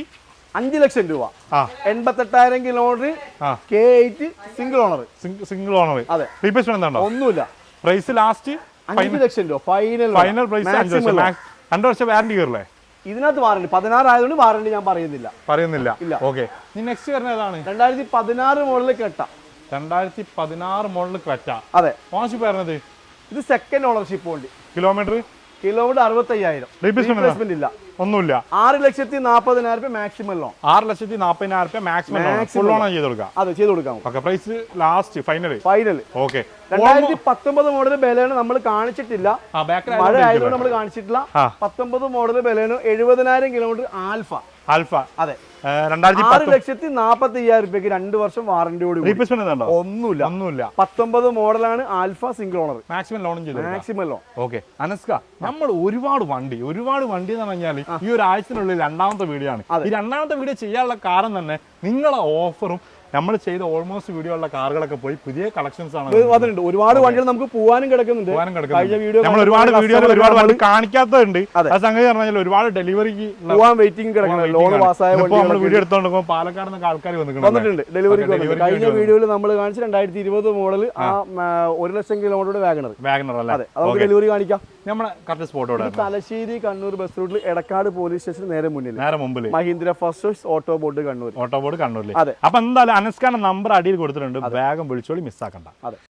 അഞ്ച് ലക്ഷം രൂപ. എൺപത്തെട്ടായിരം kilometre K eight single owner single owner അതെ. റീപ്ലേസ്മെന്റ് എന്താണോ? ഒന്നുമില്ല. പ്രൈസ് ലാസ്റ്റ് അഞ്ച് ലക്ഷം രൂപ. ഫൈനൽ ഫൈനൽ പ്രൈസ് രണ്ടു വർഷം വാറണ്ടി കയറില്ലേ? ഇതിനകത്ത് വാറണ്ടി പതിനാറായതുകൊണ്ട് വാറണ്ടി ഞാൻ പറയുന്നില്ല. പറയുന്നില്ല. ഇല്ല. ഓക്കെ നെക്സ്റ്റ് വരുന്നത് ഏതാണ്? രണ്ടായിരത്തി പതിനാറ് മോഡലിൽ കെട്ട രണ്ടായിരത്തി പതിനാറ് മോഡൽ കെട്ട അതെ. ഓണർഷിപ്പ് വരുന്നത് ഇത് സെക്കൻഡ് ഓണർഷിപ്പ് ഉണ്ട്. കിലോമീറ്റർ കിലോമീറ്റർ അറുപത്തയ്യായിരം. റീപ്ലേസ്മെന്റ് ഇല്ല. ഒന്നുമില്ല. ആറ് ലക്ഷത്തി നാൽപ്പതിനായിരം രൂപ മാക്സിമം ലോൺ ആറ് ലക്ഷത്തി നാൽപ്പതിനായിരം രൂപ മാക്സിമം ലോൺ ഫുൾ ലോൺ ചെയ്ത് കൊടുക്കാം. അതെ ചെയ്ത് കൊടുക്കാം. Okay price last final final okay രണ്ടായിരത്തി പത്തൊമ്പത് മോഡൽ ബലേണ് നമ്മൾ കാണിച്ചിട്ടില്ല മഴ ആയതുകൊണ്ട് നമ്മൾ കാണിച്ചിട്ടില്ല. പത്തൊമ്പത് മോഡൽ ബലേണ് എഴുപതിനായിരം കിലോമീറ്റർ ആൽഫ ആൽഫ. അതെ. ആറ് ലക്ഷത്തി നാപ്പത്തി അയ്യായിരം രൂപയ്ക്ക് രണ്ട് വർഷം വാറന്റിയോട് കൂടി. റീപ്ലേസ്മെന്റ് ഒന്നുമില്ല. ഒന്നുമില്ല. പത്തൊമ്പത് മോഡലാണ് Alpha single owner maximum loan ചെയ്ത് മാക്സിമം ലോൺ ഓക്കെ അനസ്ക നമ്മൾ ഒരുപാട് വണ്ടി ഒരുപാട് വണ്ടി എന്ന് പറഞ്ഞാൽ ഈ ഒരു ആഴ്ചയിലുള്ള രണ്ടാമത്തെ വീഡിയോ ആണ്. ഈ രണ്ടാമത്തെ വീഡിയോ ചെയ്യാനുള്ള കാരണം തന്നെ നിങ്ങളെ ഓഫറും നമ്മൾ ചെയ്ത ഓൾമോസ്റ്റ് വീഡിയോയുള്ള കാറുകളൊക്കെ പോയി പുതിയ കളക്ഷൻസ് ആണ് വന്നിട്ടുണ്ട് ഒരുപാട് വണ്ടികൾ നമുക്ക് പോവാനും കിടക്കുന്നുണ്ട്. പോകാനും കഴിഞ്ഞ വീഡിയോ നമ്മൾ ഒരുപാട് വീഡിയോ ഒരുപാട് വണ്ടി കാണിക്കാത്തതുണ്ട്. ആ സംഗതി പറഞ്ഞാൽ ഒരുപാട് ഡെലിവറിക്ക് പോകാൻ വെയിറ്റിംഗ് കിടക്കുന്നു ലോൺ പാസ്സായ നമ്മൾ വീഡിയോ എടുത്തോണ്ട് പാലക്കാട് നിന്നൊക്കെ ആൾക്കാർ വന്നിട്ടുണ്ട്. delivery കഴിഞ്ഞ വീഡിയോയിൽ നമ്മൾ കാണിച്ച രണ്ടായിരത്തി ഇരുപത് മോഡൽ ആ. ഒരു ലക്ഷം കിലോമീറ്റർ വാഗണർ വാഗനർ അതെ അല്ലേ? അത്. നമുക്ക് ഡെലിവറി കാണിക്കാം. നമ്മുടെ correct spot Thalassery Kannur bus റൂട്ടിൽ എടക്കാട് പോലീസ് സ്റ്റേഷൻ നേരെ മുന്നിൽ നേരെ മുമ്പിൽ Mahindra first auto board Kannur auto board കണ്ണൂരിൽ അതെ. അപ്പൊ എന്തായാലും അനസ്കാന്റെ നമ്പർ അടിയിൽ കൊടുത്തിട്ടുണ്ട്. വേഗം വിളിച്ചോളി മിസ്സാക്കണ്ട അതെ.